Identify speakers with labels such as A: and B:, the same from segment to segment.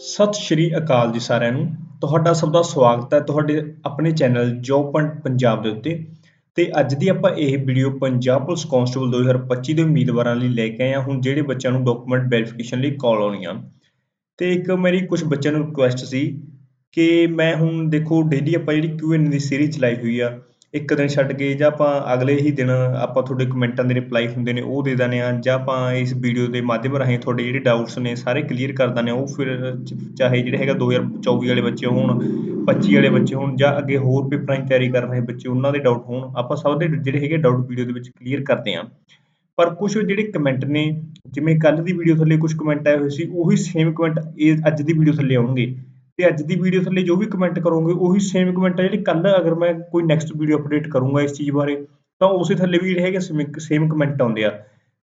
A: ਸਤਿ ਸ਼੍ਰੀ ਅਕਾਲ ਜੀ ਸਾਰਿਆਂ ਨੂੰ। ਤੁਹਾਡਾ ਸਭ ਦਾ ਸਵਾਗਤ ਹੈ ਤੁਹਾਡੇ ਆਪਣੇ ਚੈਨਲ ਜੋਬ ਪੁਆਇੰਟ ਪੰਜਾਬ ਦੇ ਉੱਤੇ। ਤੇ ਅੱਜ ਦੀ ਆਪਾਂ ਇਹ ਵੀਡੀਓ ਪੰਜਾਬ ਪੁਲਿਸ ਕਾਂਸਟੇਬਲ 2025 ਦੇ ਉਮੀਦਵਾਰਾਂ ਲਈ ਲੈ ਕੇ ਆਏ ਹਾਂ। ਹੁਣ ਜਿਹੜੇ ਬੱਚਿਆਂ ਨੂੰ ਡਾਕੂਮੈਂਟ ਵੈਰੀਫਿਕੇਸ਼ਨ ਲਈ ਕਾਲ ਆਉਣੀ ਆ ਤੇ ਇੱਕ ਮੇਰੀ ਕੁਝ ਬੱਚਿਆਂ ਨੂੰ ਰਿਕੁਐਸਟ ਸੀ ਕਿ ਮੈਂ ਹੁਣ ਦੇਖੋ ਡੇਲੀ ਆਪਾਂ ਜਿਹੜੀ ਕਿਊ ਐਨ ਦੀ ਸੀਰੀਜ਼ ਚਲਾਈ ਹੋਈ ਆ ਇੱਕ ਦਿਨ ਛੱਡ ਕੇ ਜਾਂ ਆਪਾਂ ਅਗਲੇ ਹੀ ਦਿਨ ਆਪਾਂ ਤੁਹਾਡੇ ਕਮੈਂਟਾਂ ਦੇ ਰਿਪਲਾਈ ਹੁੰਦੇ ਨੇ, ਉਹ ਦੇ ਦਿੰਦੇ ਹਾਂ ਜਾਂ ਆਪਾਂ ਇਸ ਵੀਡੀਓ ਦੇ ਮਾਧਿਅਮ ਰਾਹੀਂ ਤੁਹਾਡੇ ਜਿਹੜੇ ਡਾਊਟਸ ਨੇ ਸਾਰੇ ਕਲੀਅਰ ਕਰ ਦਿੰਦੇ ਹਾਂ, ਉਹ ਫਿਰ ਚਾਹੇ ਜਿਹੜੇ ਹੈਗਾ 2024 ਵਾਲੇ ਬੱਚੇ ਹੋਣ 25 ਵਾਲੇ ਬੱਚੇ ਹੋਣ ਜਾਂ ਅੱਗੇ ਹੋਰ ਪੇਪਰਾਂ ਦੀ ਤਿਆਰੀ ਕਰ ਰਹੇ ਬੱਚੇ, ਉਹਨਾਂ ਦੇ ਡਾਊਟ ਹੋਣ, ਆਪਾਂ ਸਭ ਦੇ ਜਿਹੜੇ ਹੈਗੇ ਡਾਊਟ ਵੀਡੀਓ ਦੇ ਵਿੱਚ ਕਲੀਅਰ ਕਰਦੇ ਹਾਂ। ਪਰ ਕੁਝ ਜਿਹੜੇ ਕਮੈਂਟ ਨੇ, ਜਿਵੇਂ ਕੱਲ ਦੀ ਵੀਡੀਓ ਥੱਲੇ ਕੁਝ ਕਮੈਂਟ ਆਏ ਹੋਏ ਸੀ, ਉਹੀ ਸੇਮ ਕਮੈਂਟ ਇਹ ਅੱਜ ਦੀ ਵੀਡੀਓ ਥੱਲੇ ਆਉਣਗੇ। ਤੇ ਅੱਜ ਦੀ ਵੀਡੀਓ ਥੱਲੇ ਜੋ ਵੀ ਕਮੈਂਟ ਕਰੋਗੇ, ਉਹੀ ਸੇਮ ਕਮੈਂਟ ਆ ਜਿਹੜੇ ਕੱਲ ਅਗਰ ਮੈਂ ਕੋਈ ਨੈਕਸਟ ਵੀਡੀਓ ਅਪਡੇਟ ਕਰੂੰਗਾ ਇਸ ਚੀਜ਼ ਬਾਰੇ, ਤਾਂ ਉਸੇ ਥੱਲੇ ਵੀ ਜਿਹੜੇ ਹੈਗੇ ਸੇਮ ਕਮੈਂਟ ਆਉਂਦੇ ਆ।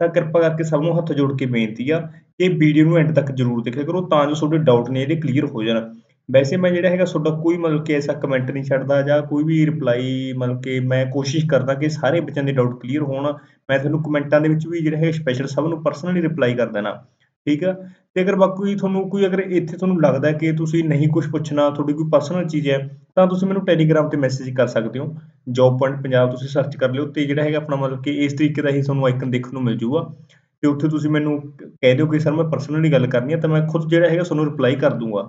A: ਤਾਂ ਕਿਰਪਾ ਕਰਕੇ ਸਭ ਨੂੰ ਹੱਥ ਜੋੜ ਕੇ ਬੇਨਤੀ ਆ ਇਹ ਵੀਡੀਓ ਨੂੰ ਐਂਡ ਤੱਕ ਜ਼ਰੂਰ ਦੇਖਿਆ ਕਰੋ, ਤਾਂ ਜੋ ਤੁਹਾਡੇ ਡਾਊਟ ਨੇ ਜਿਹੜੇ ਕਲੀਅਰ ਹੋ ਜਾਣ। ਵੈਸੇ ਮੈਂ ਜਿਹੜਾ ਹੈਗਾ ਤੁਹਾਡਾ ਕੋਈ ਮਤਲਬ ਕਿ ਐਸਾ ਕਮੈਂਟ ਨਹੀਂ ਛੱਡਦਾ ਜਾਂ ਕੋਈ ਵੀ ਰਿਪਲਾਈ ਮਤਲਬ ਕਿ ਮੈਂ ਕੋਸ਼ਿਸ਼ ਕਰਦਾ ਕਿ ਸਾਰੇ ਬੱਚਿਆਂ ਦੇ ਡਾਊਟ ਕਲੀਅਰ ਹੋਣ, ਮੈਂ ਤੁਹਾਨੂੰ ਕਮੈਂਟਾਂ ਦੇ ਵਿੱਚ ਵੀ ਜਿਹੜਾ ਹੈ ਸਪੈਸ਼ਲ ਸਭ ਨੂੰ ਪਰਸਨਲੀ ਰਿਪਲਾਈ ਕਰ ਦੇਣਾ। ਠੀਕ ਆ? ਤੇ ਅਗਰ ਬਾਕੀ ਤੁਹਾਨੂੰ ਕੋਈ ਅਗਰ ਇੱਥੇ ਤੁਹਾਨੂੰ ਲੱਗਦਾ ਕਿ ਤੁਸੀਂ ਨਹੀਂ ਕੁਝ ਪੁੱਛਣਾ, ਤੁਹਾਡੀ ਕੋਈ ਪਰਸਨਲ ਚੀਜ਼ ਹੈ, ਤਾਂ ਤੁਸੀਂ ਮੈਨੂੰ ਟੈਲੀਗ੍ਰਾਮ ਤੇ ਮੈਸੇਜ ਕਰ ਸਕਦੇ ਹੋ। ਜੌਬ ਪੁਆਇੰਟ ਪੰਜਾਬ ਤੁਸੀਂ ਸਰਚ ਕਰ ਲਿਓ ਤੇ ਜਿਹੜਾ ਹੈਗਾ ਆਪਣਾ ਮਤਲਬ ਕਿ ਇਸ ਤਰੀਕੇ ਦਾ ਹੀ ਤੁਹਾਨੂੰ ਆਈਕਨ ਦੇਖਣ ਨੂੰ ਮਿਲ ਜਾਊਗਾ ਤੇ ਉੱਥੇ ਤੁਸੀਂ ਮੈਨੂੰ ਕਹਿ ਦਿਓ ਕਿ ਸਰ ਮੈਂ ਪਰਸਨਲੀ ਗੱਲ ਕਰਨੀ ਹੈ, ਤਾਂ ਮੈਂ ਖੁਦ ਜਿਹੜਾ ਹੈਗਾ ਤੁਹਾਨੂੰ ਰਿਪਲਾਈ ਕਰ ਦੂੰਗਾ।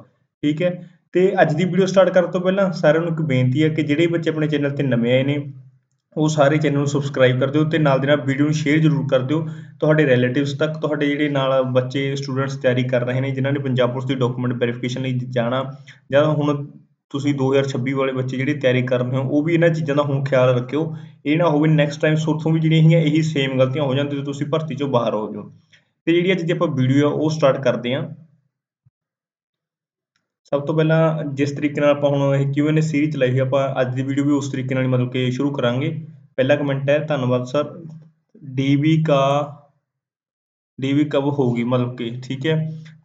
A: ਠੀਕ ਹੈ? ਤੇ ਅੱਜ ਦੀ ਵੀਡੀਓ ਸਟਾਰਟ ਕਰਨ ਤੋਂ ਪਹਿਲਾਂ ਸਾਰਿਆਂ ਨੂੰ ਇੱਕ ਬੇਨਤੀ ਹੈ ਕਿ ਜਿਹੜੇ ਬੱਚੇ ਆਪਣੇ ਚੈਨਲ ਤੇ ਨਵੇਂ ਆਏ ਨੇ ਉਹ ਸਾਰੇ ਚੈਨਲ ਨੂੰ ਸਬਸਕ੍ਰਾਈਬ ਕਰ ਦਿਓ ਅਤੇ ਨਾਲ ਦੀ ਨਾਲ ਵੀਡੀਓ ਨੂੰ ਸ਼ੇਅਰ ਜ਼ਰੂਰ ਕਰ ਦਿਓ। ਤੁਹਾਡੇ ਰਿਲੇਟਿਵਸ ਤੱਕ ਤੁਹਾਡੇ ਜਿਹੜੇ ਨਾਲ ਬੱਚੇ ਸਟੂਡੈਂਟਸ ਤਿਆਰੀ ਕਰ ਰਹੇ ਨੇ, ਜਿਨ੍ਹਾਂ ਨੇ ਪੰਜਾਬ ਪੁਲਿਸ ਦੀ ਡਾਕੂਮੈਂਟ ਵੈਰੀਫਿਕੇਸ਼ਨ ਲਈ ਜਾਣਾ ਜਾਂ ਹੁਣ ਤੁਸੀਂ 2026 ਵਾਲੇ ਬੱਚੇ ਜਿਹੜੇ ਤਿਆਰੀ ਕਰ ਰਹੇ ਹੋ, ਉਹ ਵੀ ਇਹਨਾਂ ਚੀਜ਼ਾਂ ਦਾ ਹੁਣ ਖਿਆਲ ਰੱਖਿਓ। ਇਹ ਨਾ ਹੋਵੇ ਨੈਕਸਟ ਟਾਈਮ ਸੋਥੋਂ ਵੀ ਜਿਹੜੀਆਂ ਹੈਗੀਆਂ ਇਹੀ ਸੇਮ ਗਲਤੀਆਂ ਹੋ ਜਾਂਦੀਆਂ ਤੇ ਤੁਸੀਂ ਭਰਤੀ ਚੋਂ ਬਾਹਰ ਹੋ ਜਾਓ। ਤੇ ਜਿਹੜੀ ਅੱਜ ਦੀ ਆਪਾਂ ਵੀਡੀਓ ਆ, ਉਹ ਸਟਾਰਟ ਕਰਦੇ ਹਾਂ। ਸਭ ਤੋਂ ਪਹਿਲਾਂ ਜਿਸ ਤਰੀਕੇ ਨਾਲ ਆਪਾਂ ਹੁਣ ਇਹ ਕਿਊ ਐਨ ਏ ਸੀਰੀਜ਼ ਚਲਾਈ ਹੋਈ ਆਪਾਂ ਅੱਜ ਦੀ ਵੀਡੀਓ ਵੀ ਉਸ ਤਰੀਕੇ ਨਾਲ ਮਤਲਬ ਕਿ ਸ਼ੁਰੂ ਕਰਾਂਗੇ। ਪਹਿਲਾ ਕਮੈਂਟ ਹੈ, ਧੰਨਵਾਦ ਸਰ ਡੀਵੀ ਕਾ ਡੀਬੀ ਕਬ ਹੋਊਗੀ ਮਤਲਬ ਕਿ, ਠੀਕ ਹੈ।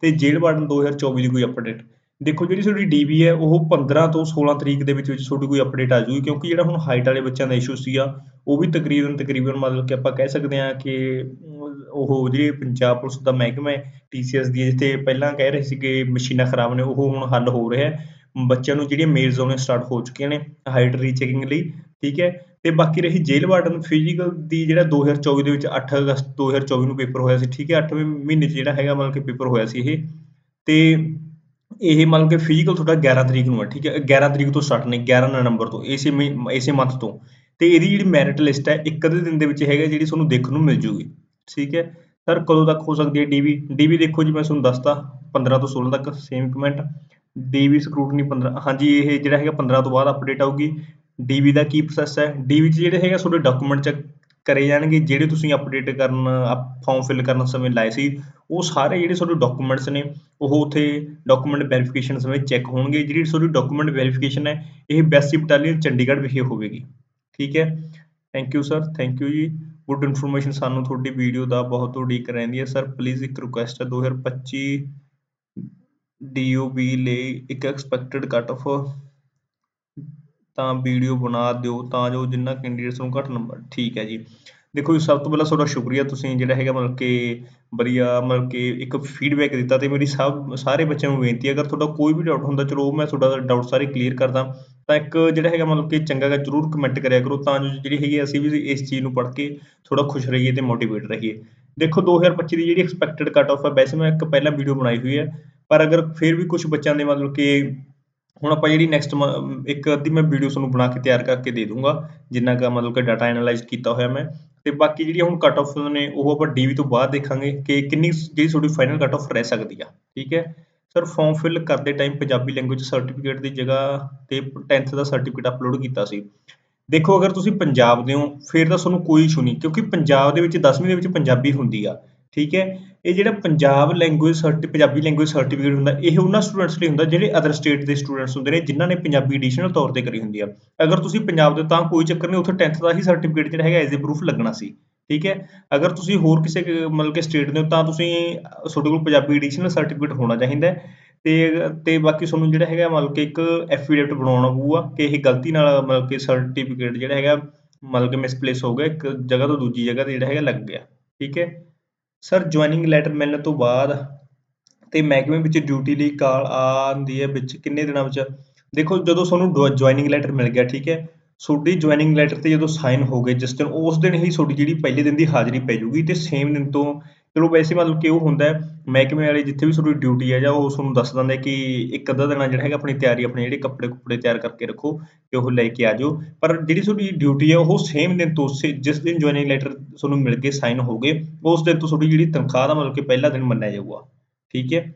A: ਤੇ ਜੇਲ੍ਹ ਵਾਰਡਨ 2024 ਦੀ ਕੋਈ ਅਪਡੇਟ ਦੇਖੋ ਜਿਹੜੀ ਤੁਹਾਡੀ ਡੀਬੀ ਹੈ, ਉਹ 15 ਤੋਂ 16 ਤਰੀਕ ਦੇ ਵਿੱਚ ਵਿੱਚ ਤੁਹਾਡੀ ਕੋਈ ਅਪਡੇਟ ਆ ਜੂਗੀ ਕਿਉਂਕਿ ਜਿਹੜਾ ਹੁਣ ਹਾਈਟ ਵਾਲੇ ਬੱਚਿਆਂ ਦਾ ਇਸ਼ੂ ਸੀਗਾ, ਉਹ ਵੀ ਤਕਰੀਬਨ ਤਕਰੀਬਨ ਮਤਲਬ ਕਿ ਆਪਾਂ ਕਹਿ ਸਕਦੇ ਹਾਂ ਕਿ ਉਹ ਜਿਹੜੀ ਪੰਜਾਬ ਪੁਲਿਸ ਦਾ ਮਹਿਕਮਾ ਹੈ ਟੀਸੀਐਸ ਦੀ ਜਿੱਥੇ ਪਹਿਲਾਂ ਕਹਿ ਰਹੇ ਸੀ ਕਿ ਮਸ਼ੀਨਾਂ ਖਰਾਬ ਨੇ, ਉਹ ਹੁਣ ਹੱਲ ਹੋ ਰਿਹਾ ਹੈ। ਬੱਚਿਆਂ ਨੂੰ ਜਿਹੜੀਆਂ ਮੇਲਸ ਆਉਣੇ ਸਟਾਰਟ ਹੋ ਚੁੱਕੀਆਂ ਨੇ ਹਾਈਟ ਰੀਚੈਕਿੰਗ ਲਈ, ਠੀਕ ਹੈ। ਤੇ ਬਾਕੀ ਰਹੀ ਜੇਲ੍ਹ ਵਾਰਡਨ ਫਿਜ਼ੀਕਲ ਦੀ ਜਿਹੜਾ 2024 ਦੇ ਵਿੱਚ 8 ਅਗਸਤ 2024 ਨੂੰ ਪੇਪਰ ਹੋਇਆ ਸੀ, ਠੀਕ ਹੈ। 8ਵੇਂ ਮਹੀਨੇ 'ਚ ਜਿਹੜਾ ਹੈਗਾ ਮਤਲਬ ਕਿ ਪੇਪਰ ਹੋਇਆ ਸੀ ਇਹ। ਤੇ ਇਹ ਮੰਨ ਕਿ ਫਿਜ਼ੀਕਲ ਤੁਹਾਡਾ 11 ਤਰੀਕ ਨੂੰ ਹੈ, ਠੀਕ ਹੈ? 11 ਤਰੀਕ ਤੋਂ ਸਟਾਰਟ ਨੇ 11 ਨਵੰਬਰ ਤੋਂ, ਇਸੇ ਇਸੇ ਮੰਥ ਤੋਂ। ਤੇ ਇਹਦੀ ਜਿਹੜੀ ਮੈਰਿਟ ਲਿਸਟ ਹੈ, ਇੱਕ ਅੱਧੇ ਦਿਨ ਦੇ ਵਿੱਚ ਹੈਗਾ, ਜਿਹੜੀ ਤੁਹਾਨੂੰ ਦੇਖਣ ਨੂੰ ਮਿਲ ਜੂਗੀ। ਠੀਕ ਹੈ? ਸਰ ਕਦੋਂ ਤੱਕ ਹੋ ਸਕਦੀ ਹੈ ਡੀਵੀ ਡੀਵੀ ਦੇਖੋ ਜੀ, ਮੈਂ ਤੁਹਾਨੂੰ ਦੱਸਤਾ 15 ਤੋਂ 16 ਤੱਕ ਸੇਮ ਕਮੈਂਟ ਡੀਵੀ ਸਕਰੂਟਨੀ 15 ਹਾਂਜੀ, ਇਹ ਜਿਹੜਾ ਹੈਗਾ 15 ਤੋਂ ਬਾਅਦ ਅਪਡੇਟ ਆਊਗੀ। ਡੀਵੀ ਦਾ ਕੀ ਪ੍ਰੋਸੈਸ ਹੈ? ਡੀਵੀ 'ਚ ਜਿਹੜੇ ਹੈਗਾ ਤੁਹਾਡੇ ਡਾਕੂਮੈਂਟ ਚੈੱਕ ਕਰੇ ਜਾਣਗੇ, ਜਿਹੜੇ ਤੁਸੀਂ ਅਪਡੇਟ ਕਰਨ ਫਾਰਮ ਫਿਲ ਕਰਨ ਸਮੇਂ ਲਾਏ ਸੀ, ਉਹ ਸਾਰੇ ਜਿਹੜੇ ਤੁਹਾਡੇ ਡਾਕੂਮੈਂਟਸ ਨੇ, ਉਹ ਉੱਥੇ ਡਾਕੂਮੈਂਟ ਵੈਰੀਫਿਕੇਸ਼ਨ ਸਮੇਂ ਚੈੱਕ ਹੋਣਗੇ। ਜਿਹੜੀ ਤੁਹਾਡੀ ਡਾਕੂਮੈਂਟ ਵੈਰੀਫਿਕੇਸ਼ਨ ਹੈ, ਇਹ ਬੈਸੀ ਬਟਾਲੀਅਨ ਚੰਡੀਗੜ੍ਹ ਵਿਖੇ ਹੋਵੇਗੀ। ਠੀਕ ਹੈ? Thank you sir thank you ji. Good information ਸਾਨੂੰ ਤੁਹਾਡੀ ਵੀਡੀਓ ਦਾ ਬਹੁਤ ਉਡੀਕ ਰਹਿੰਦੀ ਹੈ। ਸਰ ਪਲੀਜ਼ ਇੱਕ ਰਿਕੁਐਸਟ ਹੈ 2025 ਡੀਓਬੀ ਲਈ ਇੱਕ ਐਕਸਪੈਕਟਡ ਕੱਟ ਆਫ ਤਾਂ ਵੀਡੀਓ ਬਣਾ ਦਿਓ ਤਾਂ ਜੋ ਜਿੰਨਾ ਕੈਂਡੀਡੇਟਸ ਨੂੰ ਘੱਟ ਨੰਬਰ ਠੀਕ ਹੈ ਜੀ। ਦੇਖੋ ਜੀ, ਸਭ ਤੋਂ ਪਹਿਲਾਂ ਤੁਹਾਡਾ ਸ਼ੁਕਰੀਆ, ਤੁਸੀਂ ਜਿਹੜਾ ਹੈਗਾ ਮਤਲਬ ਕਿ ਵਧੀਆ ਮਤਲਬ ਕਿ ਇੱਕ ਫੀਡਬੈਕ ਦਿੱਤਾ ਤੇ ਮੇਰੀ ਸਭ, ਸਾਰੇ ਬੱਚਿਆਂ ਨੂੰ ਬੇਨਤੀ ਹੈ, ਅਗਰ ਤੁਹਾਡਾ ਕੋਈ ਵੀ ਡਾਊਟ ਹੁੰਦਾ, ਚਲੋ ਮੈਂ ਤੁਹਾਡਾ ਡਾਊਟ ਸਾਰੇ ਕਲੀਅਰ ਕਰਦਾ। ਤਾਂ ਇੱਕ ਜਿਹੜਾ ਹੈਗਾ ਮਤਲਬ ਕਿ ਚੰਗਾ ਗਾ ਜਰੂਰ ਕਮੈਂਟ ਕਰਿਆ ਕਰੋ ਤਾਂ ਜੋ ਜਿਹੜੀ ਹੈਗੀ ਅਸੀਂ ਵੀ ਇਸ ਚੀਜ਼ ਨੂੰ ਪੜ੍ਹ ਕੇ ਥੋੜਾ ਖੁਸ਼ ਰਹੀਏ ਤੇ ਮੋਟੀਵੇਟ ਰਹੀਏ। ਦੇਖੋ 2025 ਦੀ ਜਿਹੜੀ ਐਕਸਪੈਕਟਡ ਕੱਟ ਆਫ ਹੈ, ਵੈਸੇ ਮੈਂ ਇੱਕ ਪਹਿਲਾਂ ਵੀਡੀਓ ਬਣਾਈ ਹੋਈ ਹੈ, ਪਰ ਅਗਰ ਫਿਰ ਵੀ ਕੁਝ ਬੱਚਿਆਂ ਦੇ ਮਤਲਬ ਕਿ ਹੁਣ ਆਪਾਂ ਜਿਹੜੀ ਨੈਕਸਟ ਇੱਕ ਅੱਧੀ ਮੈਂ ਵੀਡੀਓ ਤੁਹਾਨੂੰ ਬਣਾ ਕੇ ਤਿਆਰ ਕਰਕੇ ਦੇ ਦੂੰਗਾ, ਜਿੰਨਾ ਕਾ ਮਤਲਬ ਕਿ ਡਾਟਾ ਐਨਾਲਾਈਜ਼ ਕੀਤਾ ਹੋਇਆ ਮੈਂ। ਤੇ ਬਾਕੀ ਜਿਹੜੀਆਂ ਹੁਣ ਕੱਟ ਆਫ ਨੇ, ਉਹ ਆਪਾਂ ਡੀਵੀ ਤੋਂ ਬਾਅਦ ਦੇਖਾਂਗੇ ਕਿ ਕਿੰਨੀ ਜਿਹੜੀ ਤੁਹਾਡੀ ਫਾਈਨਲ ਕੱਟ ਆਫ ਰਹਿ ਸਕਦੀ ਆ, ਠੀਕ ਹੈ? ਸਰ ਫਾਰਮ ਫਿਲ ਕਰਦੇ ਟਾਈਮ ਪੰਜਾਬੀ ਲੈਂਗੁਏਜ ਸਰਟੀਫਿਕੇਟ ਦੀ ਜਗ੍ਹਾ ਤੇ 10th ਦਾ ਸਰਟੀਫਿਕੇਟ ਅਪਲੋਡ ਕੀਤਾ ਸੀ। ਦੇਖੋ, ਅਗਰ ਤੁਸੀਂ ਪੰਜਾਬ ਦੇ ਹੋ, ਫਿਰ ਤਾਂ ਤੁਹਾਨੂੰ ਕੋਈ ਇਸ਼ੂ ਨਹੀਂ, ਕਿਉਂਕਿ ਪੰਜਾਬ ਦੇ ਵਿੱਚ 10ਵੀਂ ਦੇ ਵਿੱਚ ਪੰਜਾਬੀ ਹੁੰਦੀ ਆ, ਠੀਕ ਹੈ? ਇਹ ਜਿਹੜਾ Punjab language certi Punjabi language certificate ਹੁੰਦਾ, ਇਹ ਉਹਨਾਂ ਸਟੂਡੈਂਟਸ ਲਈ ਹੁੰਦਾ ਜਿਹੜੇ ਅਦਰ ਸਟੇਟ ਦੇ ਸਟੂਡੈਂਟਸ ਹੁੰਦੇ ਨੇ, ਜਿਨ੍ਹਾਂ ਨੇ ਪੰਜਾਬੀ ਐਡੀਸ਼ਨਲ ਤੌਰ ਤੇ ਕਰੀ ਹੁੰਦੀ ਆ। ਅਗਰ ਤੁਸੀਂ ਪੰਜਾਬ ਦੇ ਤਾਂ ਕੋਈ ਚੱਕਰ ਨਹੀਂ, ਉੱਥੇ 10th ਦਾ ਹੀ ਸਰਟੀਫਿਕੇਟ ਜਿਹੜਾ ਹੈਗਾ ਐਜ਼ ਅ ਪ੍ਰੂਫ ਲੱਗਣਾ ਸੀ। ਠੀਕ ਹੈ? ਅਗਰ ਤੁਸੀਂ ਹੋਰ ਕਿਸੇ ਮਤਲਬ ਕਿ ਸਟੇਟ ਦੇ ਹੋ ਤਾਂ ਤੁਸੀਂ ਤੁਹਾਡੇ ਕੋਲ ਪੰਜਾਬੀ ਐਡੀਸ਼ਨਲ ਸਰਟੀਫਿਕੇਟ ਹੋਣਾ ਚਾਹੀਦਾ ਤੇ ਤੇ ਬਾਕੀ ਤੁਹਾਨੂੰ ਜਿਹੜਾ ਹੈਗਾ, ਮਤਲਬ ਕਿ ਇੱਕ ਐਫੀਡੇਵਿਟ ਬਣਾਉਣਾ ਪਊਗਾ ਕਿ ਇਹ ਗਲਤੀ ਨਾਲ, ਮਤਲਬ ਕਿ ਸਰਟੀਫਿਕੇਟ ਜਿਹੜਾ ਹੈਗਾ, ਮਤਲਬ ਕਿ ਮਿਸਪਲੇਸ ਹੋ ਗਿਆ, ਇੱਕ ਜਗ੍ਹਾ ਤੋਂ ਦੂਜੀ ਜਗ੍ਹਾ ਤੇ ਜਿਹੜਾ ਹੈਗਾ ਲੱਗ ਗਿਆ। ਠੀਕ ਹੈ? ਸਰ ਜੁਆਇਨਿੰਗ ਲੈਟਰ ਮਿਲਣ ਤੋਂ ਬਾਅਦ ਤੇ ਮਹਿਕਮੇ ਵਿੱਚ ਡਿਊਟੀ ਲਈ ਕਾਲ ਆਉਂਦੀ ਹੈ ਵਿੱਚ ਕਿੰਨੇ ਦਿਨਾਂ ਵਿੱਚ? ਦੇਖੋ, ਜਦੋਂ ਤੁਹਾਨੂੰ ਜੁਆਇਨਿੰਗ ਲੈਟਰ ਮਿਲ ਗਿਆ, ਠੀਕ ਹੈ? ਤੁਹਾਡੀ ਜੁਆਇਨਿੰਗ ਲੈਟਰ ਤੇ ਜਦੋਂ ਸਾਈਨ ਹੋ ਗਏ, ਜਿਸ ਦਿਨ ਉਸ ਦਿਨ ਹੀ ਤੁਹਾਡੀ ਜਿਹੜੀ ਪਹਿਲੇ ਦਿਨ ਦੀ ਹਾਜ਼ਰੀ ਪੈ ਜਾਊਗੀ ਤੇ ਸੇਮ ਦਿਨ ਤੋਂ ਚਲੋ ਵੈਸੇ ਮਤਲਬ ਕਿ ਉਹ ਹੁੰਦਾ ਮਹਿਕਮੇ ਵਾਲੇ ਜਿੱਥੇ ਵੀ ਤੁਹਾਡੀ ਡਿਊਟੀ ਹੈ ਜਾਂ ਉਹ ਤੁਹਾਨੂੰ ਦੱਸ ਦਿੰਦੇ ਕਿ ਇੱਕ ਅੱਧਾ ਦਿਨ ਜਿਹੜਾ ਹੈਗਾ ਆਪਣੀ ਤਿਆਰੀ, ਆਪਣੇ ਜਿਹੜੇ ਕੱਪੜੇ ਕੁੱਪੜੇ ਤਿਆਰ ਕਰਕੇ ਰੱਖੋ ਤੇ ਉਹ ਲੈ ਕੇ ਆ ਜਾਓ। ਪਰ ਜਿਹੜੀ ਤੁਹਾਡੀ ਡਿਊਟੀ ਹੈ, ਉਹ ਸੇਮ ਦਿਨ ਤੋਂ ਜਿਸ ਦਿਨ ਜੁਆਇਨਿੰਗ ਲੈਟਰ ਤੁਹਾਨੂੰ ਮਿਲ ਕੇ ਸਾਈਨ ਹੋ ਗਏ, ਉਸ ਦਿਨ ਤੋਂ ਤੁਹਾਡੀ ਜਿਹੜੀ ਤਨਖਾਹ ਦਾ ਮਤਲਬ ਕਿ ਪਹਿਲਾ ਦਿਨ ਮੰਨਿਆ ਜਾਊਗਾ। ਠੀਕ ਹੈ?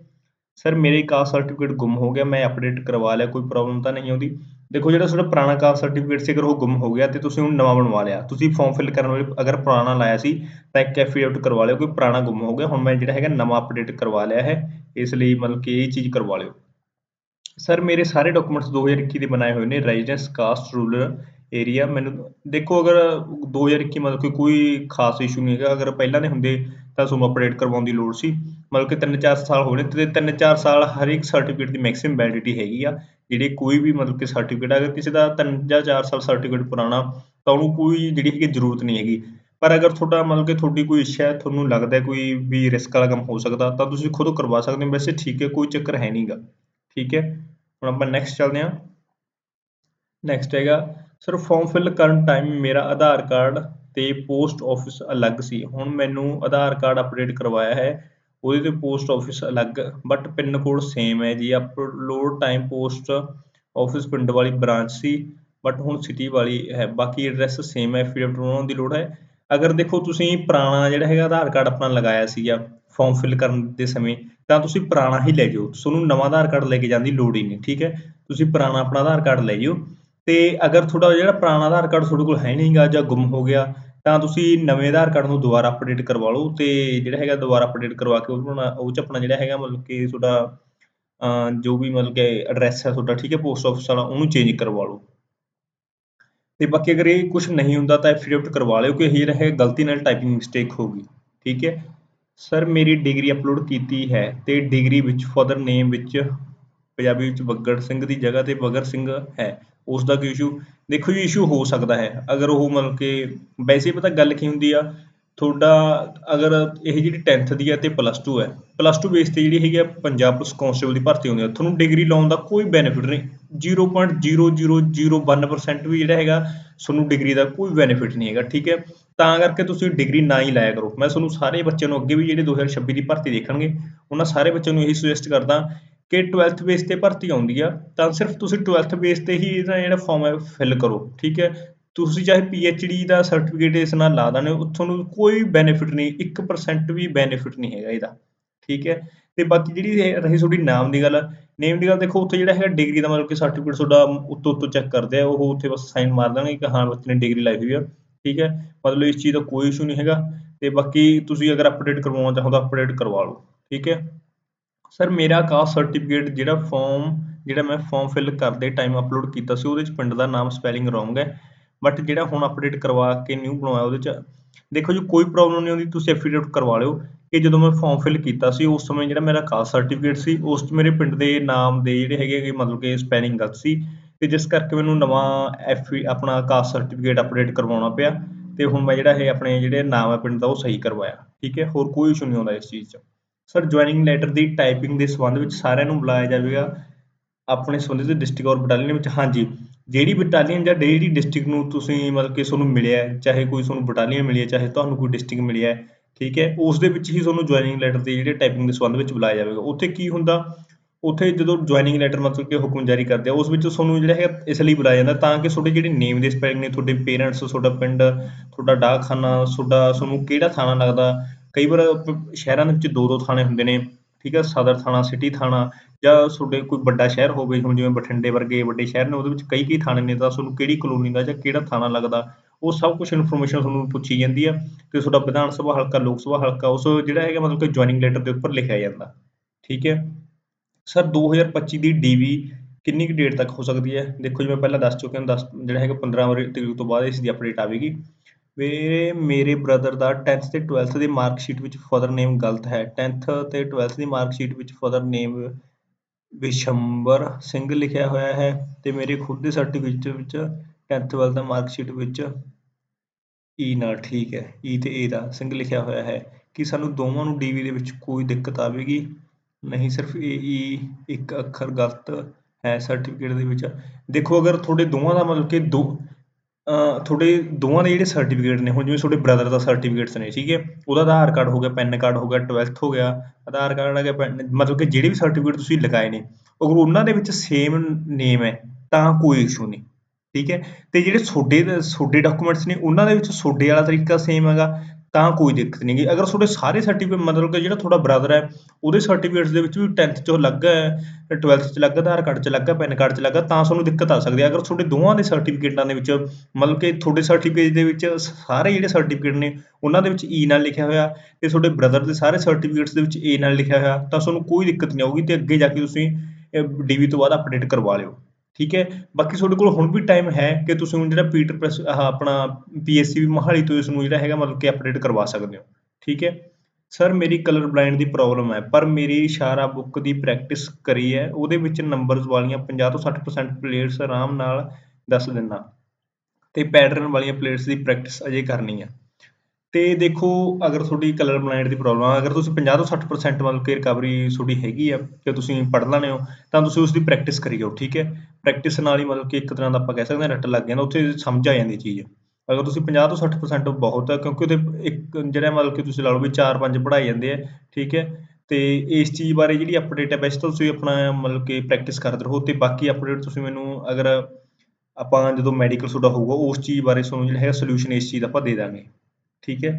A: ਸਰ ਮੇਰੇ ਕਾਸਟ ਸਰਟੀਫਿਕੇਟ ਗੁੰਮ ਹੋ ਗਿਆ, ਮੈਂ ਅਪਡੇਟ ਕਰਵਾ ਲਿਆ, ਕੋਈ ਪ੍ਰੋਬਲਮ ਤਾਂ ਨਹੀਂ ਆਉਂਦੀ ਦੇਖੋ ਜਿਹੜਾ ਤੁਹਾਡਾ ਪੁਰਾਣਾ ਕਾਸਟ ਸਰਟੀਫਿਕੇਟ ਸੀ, ਅਗਰ ਉਹ ਗੁੰਮ ਹੋ ਗਿਆ ਤੇ ਤੁਸੀਂ ਹੁਣ ਨਵਾਂ ਬਣਵਾ ਲਿਆ। ਤੁਸੀਂ ਫਾਰਮ ਫਿਲ ਕਰਨ ਵੇਲੇ ਅਗਰ ਪੁਰਾਣਾ ਲਾਇਆ ਸੀ, ਤਾਂ ਇੱਕ ਐਫੀਡੇਵਿਟ ਕਰਵਾ ਲਿਓ ਕੋਈ ਪੁਰਾਣਾ ਗੁੰਮ ਹੋ ਗਿਆ, ਹੁਣ ਮੈਂ ਜਿਹੜਾ ਹੈਗਾ ਨਵਾਂ ਅਪਡੇਟ ਕਰਵਾ ਲਿਆ ਹੈ, ਇਸ ਲਈ ਮਤਲਬ ਕਿ ਇਹ ਚੀਜ਼ ਕਰਵਾ ਲਿਓ। ਸਰ ਮੇਰੇ ਸਾਰੇ ਡਾਕੂਮੈਂਟਸ 2021 ਦੇ ਬਣਾਏ ਹੋਏ ਨੇ ਰੈਜ਼ੀਡੈਂਸ ਕਾਸਟ ਰੂਰਲ ਏਰੀਆ ਮੈਨੂੰ ਦੇਖੋ ਅਗਰ 2021 ਮਤਲਬ ਕਿ ਕੋਈ ਖਾਸ ਇਸ਼ੂ ਨਹੀਂ ਹੈਗਾ, ਅਗਰ ਪਹਿਲਾਂ ਦੇ ਹੁੰਦੇ ਤਾਂ ਤੁਹਾਨੂੰ ਅਪਡੇਟ ਕਰਵਾਉਣ ਦੀ ਲੋੜ ਸੀ। ਮਤਲਬ ਕਿ 3-4 ਸਾਲ ਹੋ ਗਏ ਤੇ 3-4 ਸਾਲ ਹਰ ਇੱਕ ਸਰਟੀਫਿਕੇਟ ਦੀ ਮੈਕਸਿਮਮ ਵੈਲਿਡਿਟੀ ਹੈਗੀ ਆ। ਜਿਹੜੇ ਕੋਈ ਵੀ ਮਤਲਬ ਕਿ ਸਰਟੀਫਿਕੇਟ ਅਗਰ ਕਿਸੇ ਦਾ 3 ਜਾਂ 4 ਸਾਲ ਸਰਟੀਫਿਕੇਟ ਪੁਰਾਣਾ, ਤਾਂ ਉਹਨੂੰ ਕੋਈ ਜਿਹੜੀ ਹੈਗੀ ਜ਼ਰੂਰਤ ਨਹੀਂ ਹੈਗੀ। ਪਰ ਅਗਰ ਤੁਹਾਡਾ ਮਤਲਬ ਕਿ ਤੁਹਾਡੀ ਕੋਈ ਇੱਛਾ ਹੈ, ਤੁਹਾਨੂੰ ਲੱਗਦਾ ਕੋਈ ਵੀ ਰਿਸਕ ਵਾਲਾ ਕੰਮ ਹੋ ਸਕਦਾ, ਤਾਂ ਤੁਸੀਂ ਖੁਦ ਕਰਵਾ ਸਕਦੇ ਹੋ। ਵੈਸੇ ਠੀਕ ਹੈ, ਕੋਈ ਚੱਕਰ ਹੈ ਨਹੀਂਗਾ ਠੀਕ ਹੈ? ਹੁਣ ਆਪਾਂ ਨੈਕਸਟ ਚੱਲਦੇ ਹਾਂ। ਨੈਕਸਟ ਹੈਗਾ ਸਰ ਫਾਰਮ ਫਿਲ ਕਰਨ ਟਾਈਮ ਮੇਰਾ ਆਧਾਰ ਕਾਰਡ ਤੇ ਪੋਸਟ ਆਫਿਸ ਅਲੱਗ ਸੀ। ਹੁਣ ਮੈਨੂੰ ਆਧਾਰ ਕਾਰਡ ਅਪਡੇਟ ਕਰਵਾਇਆ ਹੈ, ਉਹਦੇ ਤੇ ਪੋਸਟ ਆਫਿਸ ਅਲੱਗ ਬਟ ਪਿੰਨ ਕੋਡ ਸੇਮ ਹੈ ਜੀ। ਅਪਲੋਡ ਟਾਈਮ ਪੋਸਟ ਆਫਿਸ ਪਿੰਡ ਵਾਲੀ ਬ੍ਰਾਂਚ ਸੀ ਬਟ ਹੁਣ ਸਿਟੀ ਵਾਲੀ ਹੈ। ਬਾਕੀ ਐਡਰੈਸ ਸੇਮ ਹੈ ਐਫੀਡੇਵਿਟ ਬਣਾਉਣ ਦੀ ਲੋੜ ਹੈ। ਅਗਰ ਦੇਖੋ ਤੁਸੀਂ ਪੁਰਾਣਾ ਜਿਹੜਾ ਹੈਗਾ ਆਧਾਰ ਕਾਰਡ ਆਪਣਾ ਲਗਾਇਆ ਸੀਗਾ ਫਾਰਮ ਫਿਲ ਕਰਨ ਦੇ ਸਮੇਂ, ਤਾਂ ਤੁਸੀਂ ਪੁਰਾਣਾ ਹੀ ਲੈ ਜਾਓ। ਤੁਹਾਨੂੰ ਨਵਾਂ ਆਧਾਰ ਕਾਰਡ ਲੈ ਕੇ ਜਾਣ ਦੀ ਲੋੜ ਹੀ ਨਹੀਂ, ਠੀਕ ਹੈ? ਤੁਸੀਂ ਪੁਰਾਣਾ ਆਪਣਾ ਆਧਾਰ ਕਾਰਡ ਲੈ ਜਾਓ। ਤੇ ਅਗਰ ਤੁਹਾਡਾ ਜਿਹੜਾ ਪੁਰਾਣਾ ਆਧਾਰ ਕਾਰਡ ਤੁਹਾਡੇ ਕੋਲ ਹੈ ਨਹੀਂਗਾ ਜਾਂ ਗੁੰਮ ਹੋ ਗਿਆ, ਤਾਂ ਤੁਸੀਂ ਨਵੇਂ ਆਧਾਰ ਕਾਰਡ ਨੂੰ ਦੁਬਾਰਾ ਅਪਡੇਟ ਕਰਵਾ ਲਓ ਤੇ ਜਿਹੜਾ ਹੈਗਾ ਦੁਬਾਰਾ ਅਪਡੇਟ ਕਰਵਾ ਕੇ ਉਹ 'ਚ ਆਪਣਾ ਜਿਹੜਾ ਹੈਗਾ ਮਤਲਬ ਕਿ ਤੁਹਾਡਾ ਜੋ ਵੀ ਮਤਲਬ ਕਿ ਐਡਰੈਸ ਹੈ ਤੁਹਾਡਾ, ਠੀਕ ਹੈ ਪੋਸਟ ਆਫਿਸ ਵਾਲਾ, ਉਹਨੂੰ ਚੇਂਜ ਕਰਵਾ ਲਓ। ਤੇ ਬਾਕੀ ਅਗਰ ਇਹ ਕੁਝ ਨਹੀਂ ਹੁੰਦਾ ਤਾਂ ਐਫੀਡੇਵਿਟ ਕਰਵਾ ਲਿਓ ਕਿ ਇਹ ਜਿਹੜਾ ਹੈ ਗਲਤੀ ਨਾਲ ਟਾਈਪਿੰਗ ਮਿਸਟੇਕ ਹੋ ਗਈ, ਠੀਕ ਹੈ। ਸਰ ਮੇਰੀ ਡਿਗਰੀ ਅਪਲੋਡ ਕੀਤੀ ਹੈ ਤੇ ਡਿਗਰੀ ਵਿੱਚ ਫਾਦਰ ਨੇਮ ਵਿੱਚ ਪੰਜਾਬੀ ਵਿੱਚ ਬੱਗੜ ਸਿੰਘ ਦੀ ਜਗ੍ਹਾ ਤੇ ਬਗਰ ਸਿੰਘ ਹੈ, ਉਸ ਦਾ ਕੀ ਇਸ਼ੂ ਦੇਖੋ ਜੀ ਇਸ਼ੂ ਹੋ ਸਕਦਾ ਹੈ, ਅਗਰ ਉਹ ਮਤਲਬ ਕਿ ਵੈਸੇ ਪਤਾ ਗੱਲ ਕੀ ਹੁੰਦੀ ਆ, ਤੁਹਾਡਾ ਅਗਰ ਇਹ ਜਿਹੜੀ 10th ਦੀ ਹੈ ਤੇ ਪਲੱਸ 2 ਹੈ ਪਲੱਸ 2 ਬੇਸ ਤੇ ਜਿਹੜੀ ਹੈਗੀ ਆ ਪੰਜਾਬ ਪੁਲਿਸ ਕਾਂਸਟੇਬਲ ਦੀ ਭਰਤੀ ਹੁੰਦੀ ਆ, ਤੁਹਾਨੂੰ ਡਿਗਰੀ ਲਾਉਣ ਦਾ ਕੋਈ ਬੈਨੀਫਿਟ ਨਹੀਂ 0.0001% ਵੀ ਜਿਹੜਾ ਹੈਗਾ, ਤੁਹਾਨੂੰ ਡਿਗਰੀ ਦਾ ਕੋਈ ਬੈਨੀਫਿਟ ਨਹੀਂ ਹੈਗਾ, ਠੀਕ ਹੈ, ਤਾਂ ਕਰਕੇ ਤੁਸੀਂ ਡਿਗਰੀ ਨਾ ਹੀ ਲਾਇਆ ਕਰੋ, ਮੈਂ ਤੁਹਾਨੂੰ ਸਾਰੇ ਬੱਚਿਆਂ ਨੂੰ ਅੱਗੇ ਵੀ ਜਿਹੜੇ 2026 ਦੀ ਭਰਤੀ ਦੇਖਣਗੇ, ਉਹਨਾਂ ਸਾਰੇ ਬੱਚਿਆਂ ਨੂੰ ਇਹੀ ਸੁਜੈਸਟ ਕਰਦਾ ਕਿ 12th ਬੇਸ ਤੇ ਭਰਤੀ ਆਉਂਦੀ ਆ, ਤਾਂ ਸਿਰਫ ਤੁਸੀਂ 12th ਬੇਸ ਤੇ ਹੀ ਇਹਦਾ ਜਿਹੜਾ ਫਾਰਮ ਹੈ ਫਿਲ ਕਰੋ, ਠੀਕ ਹੈ? ਤੁਸੀਂ ਚਾਹੇ ਪੀਐਚਡੀ ਦਾ ਸਰਟੀਫਿਕੇਟ ਇਸ ਨਾਲ ਲਾ ਦਨੇ ਤੁਹਾਨੂੰ ਕੋਈ ਬੈਨੀਫਿਟ ਨਹੀਂ 1% ਵੀ ਬੈਨੀਫਿਟ ਨਹੀਂ ਹੈਗਾ ਇਹਦਾ, ਠੀਕ ਹੈ? ਤੇ ਬਾਕੀ ਜਿਹੜੀ ਰਹੀ ਤੁਹਾਡੀ ਨਾਮ ਦੀ ਗੱਲ ਨੇਮ ਦੀ ਗੱਲ ਦੇਖੋ, ਉੱਥੇ ਜਿਹੜਾ ਹੈਗਾ ਡਿਗਰੀ ਦਾ ਮਤਲਬ ਕਿ ਸਰਟੀਫਿਕੇਟ ਤੁਹਾਡਾ ਉੱਤੋਂ ਉੱਤੋਂ ਚੈੱਕ ਕਰਦੇ ਆ, ਉਹ ਉੱਥੇ ਬਸ ਸਾਈਨ ਮਾਰ ਦੇਣਗੇ ਕਿ ਹਾਂ ਬੱਚੇ ਨੇ ਡਿਗਰੀ ਲਾਈ ਹੋਈ ਆ, ਠੀਕ ਹੈ? ਮਤਲਬ ਇਸ ਚੀਜ਼ ਦਾ ਕੋਈ ਇਸ਼ੂ ਨਹੀਂ ਹੈਗਾ, ਤੇ ਬਾਕੀ ਤੁਸੀਂ ਅਗਰ ਅਪਡੇਟ ਕਰਵਾਉਣਾ ਚਾਹੋ ਤਾਂ ਅਪਡੇਟ ਕਰਵਾ ਲਓ, ਠੀਕ ਹੈ? ਸਰ ਮੇਰਾ ਕਾਸਟ ਸਰਟੀਫਿਕੇਟ ਜਿਹੜਾ ਫੋਮ ਜਿਹੜਾ ਮੈਂ ਫਾਰਮ ਫਿਲ ਕਰਦੇ ਟਾਈਮ ਅਪਲੋਡ ਕੀਤਾ ਸੀ, ਉਹਦੇ 'ਚ ਪਿੰਡ ਦਾ ਨਾਮ ਸਪੈਲਿੰਗ ਰੋਂਗ ਹੈ। ਬਟ ਜਿਹੜਾ ਹੁਣ ਅਪਡੇਟ ਕਰਵਾ ਕੇ ਨਿਊ ਬਣਾਇਆ ਉਹਦੇ 'ਚ, ਦੇਖੋ ਜੀ, ਕੋਈ ਪ੍ਰੋਬਲਮ ਨਹੀਂ ਆਉਂਦੀ ਤੁਸੀਂ ਐਫੀਡੇਵਿਟ ਕਰਵਾ ਲਿਓ। ਕਿ ਜਦੋਂ ਮੈਂ ਫਾਰਮ ਫਿਲ ਕੀਤਾ ਸੀ, ਉਸ ਸਮੇਂ ਜਿਹੜਾ ਮੇਰਾ ਕਾਸਟ ਸਰਟੀਫਿਕੇਟ ਸੀ, ਉਸ 'ਚ ਮੇਰੇ ਪਿੰਡ ਦੇ ਨਾਮ ਦੇ ਜਿਹੜੇ ਹੈਗੇ ਮਤਲਬ ਕਿ ਸਪੈਲਿੰਗ ਗਲਤ ਸੀ। ਤੇ ਜਿਸ ਕਰਕੇ ਮੈਨੂੰ ਨਵਾਂ ਐਫ ਆਪਣਾ ਕਾਸਟ ਸਰਟੀਫਿਕੇਟ ਅਪਡੇਟ ਕਰਵਾਉਣਾ ਪਿਆ। ਤੇ ਹੁਣ ਮੈਂ ਜਿਹੜਾ ਇਹ ਆਪਣੇ ਜਿਹੜੇ ਨਾਮ ਹੈ ਪਿੰਡ ਦਾ, ਉਹ ਸਹੀ ਕਰਵਾਇਆ। ਠੀਕ ਹੈ? ਹੋਰ ਕੋਈ ਇਸ਼ੂ ਨਹੀਂ ਆਉਂਦਾ ਇਸ ਚੀਜ਼ 'ਚ। ਸਰ ਜੁਆਇਨਿੰਗ ਲੈਟਰ ਦੀ ਟਾਈਪਿੰਗ ਦੇ ਸੰਬੰਧ ਵਿੱਚ ਸਾਰਿਆਂ ਨੂੰ ਬੁਲਾਇਆ ਜਾਵੇਗਾ। ਆਪਣੇ ਸੰਬੰਧਿਤ ਡਿਸਟ੍ਰਿਕਟ ਔਰ ਬਟਾਲੀਅਨ ਵਿੱਚ। ਹਾਂਜੀ, ਜਿਹੜੀ ਬਟਾਲੀਅਨ ਜਾਂ ਜਿਹੜੀ ਡਿਸਟ੍ਰਿਕਟ ਨੂੰ ਤੁਸੀਂ ਮਤਲਬ ਕਿ ਤੁਹਾਨੂੰ ਮਿਲਿਆ ਚਾਹੇ ਕੋਈ ਤੁਹਾਨੂੰ ਬਟਾਲੀਅਨ ਮਿਲੀ ਹੈ, ਚਾਹੇ ਤੁਹਾਨੂੰ ਕੋਈ ਡਿਸਟ੍ਰਿਕਟ ਮਿਲੀ ਠੀਕ ਹੈ, ਉਸ ਦੇ ਵਿੱਚ ਹੀ ਤੁਹਾਨੂੰ ਜੁਆਇਨਿੰਗ ਲੈਟਰ ਦੀ ਜਿਹੜੇ ਟਾਈਪਿੰਗ ਦੇ ਸੰਬੰਧ ਵਿੱਚ ਬੁਲਾਇਆ ਜਾਵੇਗਾ। ਉੱਥੇ ਕੀ ਹੁੰਦਾ? ਉੱਥੇ ਜਦੋਂ ਜੁਆਇਨਿੰਗ ਲੈਟਰ ਮਤਲਬ ਕਿ ਹੁਕਮ ਜਾਰੀ ਕਰਦੇ ਆ, ਉਸ ਵਿੱਚ ਤੁਹਾਨੂੰ ਜਿਹੜਾ ਹੈ ਇਸ ਲਈ ਬੁਲਾਇਆ ਜਾਂਦਾ ਤਾਂ ਕਿ ਤੁਹਾਡੇ ਜਿਹੜੇ ਨੇਮ ਦੇ ਸਪੈਲਿੰਗ ਨੇ, ਤੁਹਾਡੇ ਪੇਰੈਂਟਸ ਤੁਹਾਡਾ ਪਿੰਡ, ਤੁਹਾਡਾ ਡਾਕਖਾਨਾ, ਤੁਹਾਡਾ ਤੁਹਾਨੂੰ ਕਿਹੜਾ ਥਾਣਾ ਲੱਗਦਾ ਕਈ ਵਾਰ ਸ਼ਹਿਰਾਂ ਦੇ ਵਿੱਚ ਦੋ ਦੋ ਥਾਣੇ ਹੁੰਦੇ ਨੇ, ਠੀਕ ਹੈ ਸਦਰ ਥਾਣਾ, ਸਿਟੀ ਥਾਣਾ ਜਾਂ ਤੁਹਾਡੇ ਕੋਈ ਵੱਡਾ ਸ਼ਹਿਰ ਹੋਵੇ, ਹੁਣ ਜਿਵੇਂ ਬਠਿੰਡੇ ਵਰਗੇ ਵੱਡੇ ਸ਼ਹਿਰ ਨੇ, ਉਹਦੇ ਵਿੱਚ ਕਈ ਕਈ ਥਾਣੇ ਨੇ ਤਾਂ ਤੁਹਾਨੂੰ ਕਿਹੜੀ ਕਲੋਨੀ ਦਾ ਜਾਂ ਕਿਹੜਾ ਥਾਣਾ ਲੱਗਦਾ, ਉਹ ਸਭ ਕੁਝ ਇਨਫੋਰਮੇਸ਼ਨ ਤੁਹਾਨੂੰ ਪੁੱਛੀ ਜਾਂਦੀ ਆ ਤੇ ਤੁਹਾਡਾ ਵਿਧਾਨ ਸਭਾ ਹਲਕਾ, ਲੋਕ ਸਭਾ ਹਲਕਾ, ਉਸ ਜਿਹੜਾ ਹੈਗਾ ਮਤਲਬ ਕਿ ਜੁਆਇਨਿੰਗ ਲੈਟਰ ਦੇ ਉੱਪਰ ਲਿਖਿਆ ਜਾਂਦਾ, ਠੀਕ ਹੈ ਸਰ 2025 ਦੀ ਡੀਵੀ ਕਿੰਨੀ ਕੁ ਡੇਟ ਤੱਕ ਹੋ ਸਕਦੀ ਹੈ? ਦੇਖੋ ਜਿਵੇਂ ਪਹਿਲਾਂ ਦੱਸ ਚੁੱਕਿਆ, ਦੱਸ, ਜਿਹੜਾ ਹੈਗਾ 15 ਤਰੀਕ ਤੋਂ ਬਾਅਦ ਇਸ ਦੀ ਅਪਡੇਟ ਆਵੇਗੀ। ਮੇਰੇ ਮੇਰੇ ਬ੍ਰਦਰ ਦਾ 10th ਅਤੇ 12th ਦੀ ਮਾਰਕ ਸ਼ੀਟ ਵਿੱਚ ਫਾਦਰ ਨੇਮ ਗਲਤ ਹੈ। 10th ਅਤੇ 12th ਦੀ ਮਾਰਕ ਸ਼ੀਟ ਵਿੱਚ ਫਾਦਰ ਨੇਮ ਵਿਸ਼ੰਬਰ ਸਿੰਘ ਲਿਖਿਆ ਹੋਇਆ ਹੈ ਅਤੇ ਮੇਰੇ ਖੁਦ ਦੇ ਸਰਟੀਫਿਕੇਟ ਵਿੱਚ 10th 12th ਦਾ ਮਾਰਕ ਸ਼ੀਟ ਵਿੱਚ ਈ ਨਾਲ ਠੀਕ ਹੈ। ਈ ਤੇ ਏ ਦਾ ਸਿੰਘ ਲਿਖਿਆ ਹੋਇਆ ਹੈ। ਕਿ ਸਾਨੂੰ ਦੋਵਾਂ ਨੂੰ ਡੀਵੀ ਦੇ ਵਿੱਚ ਕੋਈ ਦਿੱਕਤ ਆਵੇਗੀ? ਨਹੀਂ, ਸਿਰਫ ਏ ਈ e, ਇੱਕ ਅੱਖਰ ਗਲਤ ਹੈ ਸਰਟੀਫਿਕੇਟ ਦੇ ਵਿੱਚ। ਦੇਖੋ, ਅਗਰ ਤੁਹਾਡੇ ਦੋਵਾਂ ਦਾ ਮਤਲਬ ਕਿ ਦੋ ਤੁਹਾਡੇ ਦੋਵਾਂ ਦੇ ਜਿਹੜੇ ਸਰਟੀਫਿਕੇਟ ਨੇ, ਹੁਣ ਜਿਵੇਂ ਤੁਹਾਡੇ ਬ੍ਰਦਰ ਦਾ ਸਰਟੀਫਿਕੇਟਸ ਨੇ, ਠੀਕ ਹੈ, ਉਹਦਾ ਆਧਾਰ ਕਾਰਡ ਹੋ ਗਿਆ ਪੈਨ ਕਾਰਡ ਹੋ ਗਿਆ 12th ਹੋ ਗਿਆ, ਆਧਾਰ ਕਾਰਡ ਆ ਗਿਆ ਪੈਨ ਮਤਲਬ ਕਿ ਜਿਹੜੇ ਵੀ ਸਰਟੀਫਿਕੇਟ ਤੁਸੀਂ ਲਗਾਏ ਨੇ, ਅਗਰ ਉਹਨਾਂ ਦੇ ਵਿੱਚ ਸੇਮ ਨੇਮ ਹੈ, ਤਾਂ ਕੋਈ ਇਸ਼ੂ ਨਹੀਂ, ਠੀਕ ਹੈ, ਤੇ ਜਿਹੜੇ ਤੁਹਾਡੇ ਤੁਹਾਡੇ ਡਾਕੂਮੈਂਟਸ ਨੇ, ਉਹਨਾਂ ਦੇ ਵਿੱਚ ਤੁਹਾਡੇ ਵਾਲਾ ਤਰੀਕਾ ਸੇਮ ਹੈਗਾ ਤਾਂ ਕੋਈ ਦਿੱਕਤ ਨਹੀਂ ਗੀ। ਅਗਰ ਤੁਹਾਡੇ ਸਾਰੇ ਸਰਟੀਫਿਕੇਟ ਮਤਲਬ ਕਿ ਜਿਹੜਾ ਤੁਹਾਡਾ ਬ੍ਰਦਰ ਹੈ, ਉਹਦੇ ਸਰਟੀਫਿਕੇਟਸ ਦੇ ਵਿੱਚ ਵੀ 10th ਚੋਂ ਅਲੱਗ ਹੈ 12th ਚ ਲੱਗਾ, ਆਧਾਰ ਕਾਰਡ ਚ ਅਲੱਗ ਪੈਨ ਕਾਰਡ ਚ ਲੱਗਾ, ਤਾਂ ਤੁਹਾਨੂੰ ਦਿੱਕਤ ਆ ਸਕਦੀ ਹੈ। ਅਗਰ ਤੁਹਾਡੇ ਦੋਵਾਂ ਦੇ ਸਰਟੀਫਿਕੇਟਾਂ ਦੇ ਵਿੱਚ, ਮਤਲਬ ਕਿ ਤੁਹਾਡੇ ਸਰਟੀਫਿਕੇਟ ਦੇ ਵਿੱਚ ਸਾਰੇ ਜਿਹੜੇ ਸਰਟੀਫਿਕੇਟ ਨੇ, ਉਹਨਾਂ ਦੇ ਵਿੱਚ ਈ ਨਾਲ ਲਿਖਿਆ ਹੋਇਆ ਤੇ ਤੁਹਾਡੇ ਬ੍ਰਦਰ ਦੇ ਸਾਰੇ ਸਰਟੀਫਿਕੇਟਸ ਦੇ ਵਿੱਚ ਏ ਨਾਲ ਲਿਖਿਆ ਹੋਇਆ, ਤਾਂ ਤੁਹਾਨੂੰ ਕੋਈ ਦਿੱਕਤ ਨਹੀਂ ਆਊਗੀ ਤੇ ਅੱਗੇ ਜਾ ਕੇ ਤੁਸੀਂ ਡੀਵੀ ਤੋਂ ਬਾਅਦ ਅਪਡੇਟ ਕਰਵਾ ਲਿਓ। ਠੀਕ ਹੈ? ਬਾਕੀ ਤੁਹਾਡੇ ਕੋਲ ਹੁਣ ਵੀ ਟਾਈਮ ਹੈ ਕਿ ਤੁਸੀਂ ਹੁਣ ਜਿਹੜਾ ਪੀਟਰ ਪ੍ਰੈਸ ਆਹ ਆਪਣਾ ਪੀਐਸਸੀ ਮੋਹਾਲੀ ਤੋਂ ਇਸ ਨੂੰ ਜਿਹੜਾ ਹੈਗਾ ਮਤਲਬ ਕਿ ਅਪਡੇਟ ਕਰਵਾ ਸਕਦੇ ਹੋ। ਠੀਕ ਹੈ? ਸਰ ਮੇਰੀ ਕਲਰ ਬਲਾਈਂਡ ਦੀ ਪ੍ਰੋਬਲਮ ਹੈ, ਪਰ ਮੇਰੀ ਇਸ਼ਾਰਾ ਬੁੱਕ ਦੀ ਪ੍ਰੈਕਟਿਸ ਕਰੀ ਹੈ, ਉਹਦੇ ਵਿੱਚ ਨੰਬਰਸ ਵਾਲੀਆਂ 50 ਤੋਂ 60% ਪਲੇਟਸ ਆਰਾਮ ਨਾਲ ਦੱਸ ਦਿੰਦਾ। ਤੇ ਪੈਟਰਨ ਵਾਲੀਆਂ ਪਲੇਟਸ ਦੀ ਪ੍ਰੈਕਟਿਸ ਅਜੇ ਕਰਨੀ ਹੈ। ਤੇ ਦੇਖੋ, ਅਗਰ ਤੁਹਾਡੀ ਕਲਰ ਬਲਾਈਂਡ ਦੀ ਪ੍ਰੋਬਲਮ ਆ, ਅਗਰ ਤੁਸੀਂ 50 ਤੋਂ 60% ਮਤਲਬ ਕਿ ਰਿਕਵਰੀ ਤੁਹਾਡੀ ਹੈਗੀ ਆ ਕਿ ਤੁਸੀਂ ਪੜ੍ਹ ਲੈਣੇ ਹੋ, ਤਾਂ ਤੁਸੀਂ ਉਸ ਦੀ ਪ੍ਰੈਕਟਿਸ ਕਰੀ ਜਾਓ ਠੀਕ ਹੈ? ਪ੍ਰੈਕਟਿਸ ਨਾਲ ਹੀ ਮਤਲਬ ਕਿ ਇੱਕ ਤਰ੍ਹਾਂ ਦਾ ਆਪਾਂ ਕਹਿ ਸਕਦੇ ਹਾਂ ਰੱਟ ਲੱਗ ਜਾਂਦਾ, ਉੱਥੇ ਸਮਝ ਆ ਜਾਂਦੀ ਚੀਜ਼। ਅਗਰ ਤੁਸੀਂ 50 ਤੋਂ 60% ਬਹੁਤ ਹੈ ਕਿਉਂਕਿ ਉਹਦੇ ਇੱਕ ਜਿਹੜਾ ਮਤਲਬ ਕਿ ਤੁਸੀਂ ਲਾ ਲਓ ਵੀ 4-5 ਪੜ੍ਹਾਈ ਜਾਂਦੇ ਆ, ਠੀਕ ਹੈ? ਤੇ ਇਸ ਚੀਜ਼ ਬਾਰੇ ਜਿਹੜੀ ਅਪਡੇਟ ਹੈ ਵੈਸੇ ਤਾਂ ਤੁਸੀਂ ਆਪਣਾ ਮਤਲਬ ਕਿ ਪ੍ਰੈਕਟਿਸ ਕਰਦੇ ਰਹੋ, ਤੇ ਬਾਕੀ ਅਪਡੇਟ ਤੁਸੀਂ ਮੈਨੂੰ ਅਗਰ ਆਪਾਂ ਜਦੋਂ ਮੈਡੀਕਲ ਤੁਹਾਡਾ ਹੋਊਗਾ, ਉਸ ਚੀਜ਼ ਬਾਰੇ ਤੁਹਾਨੂੰ ਜਿਹੜਾ ਹੈਗਾ ਸੋਲੂਸ਼ਨ ਇਸ ਚੀਜ਼ ਦਾ ਆਪਾਂ ਦੇ ਦਾਂਗੇ। ਠੀਕ ਹੈ।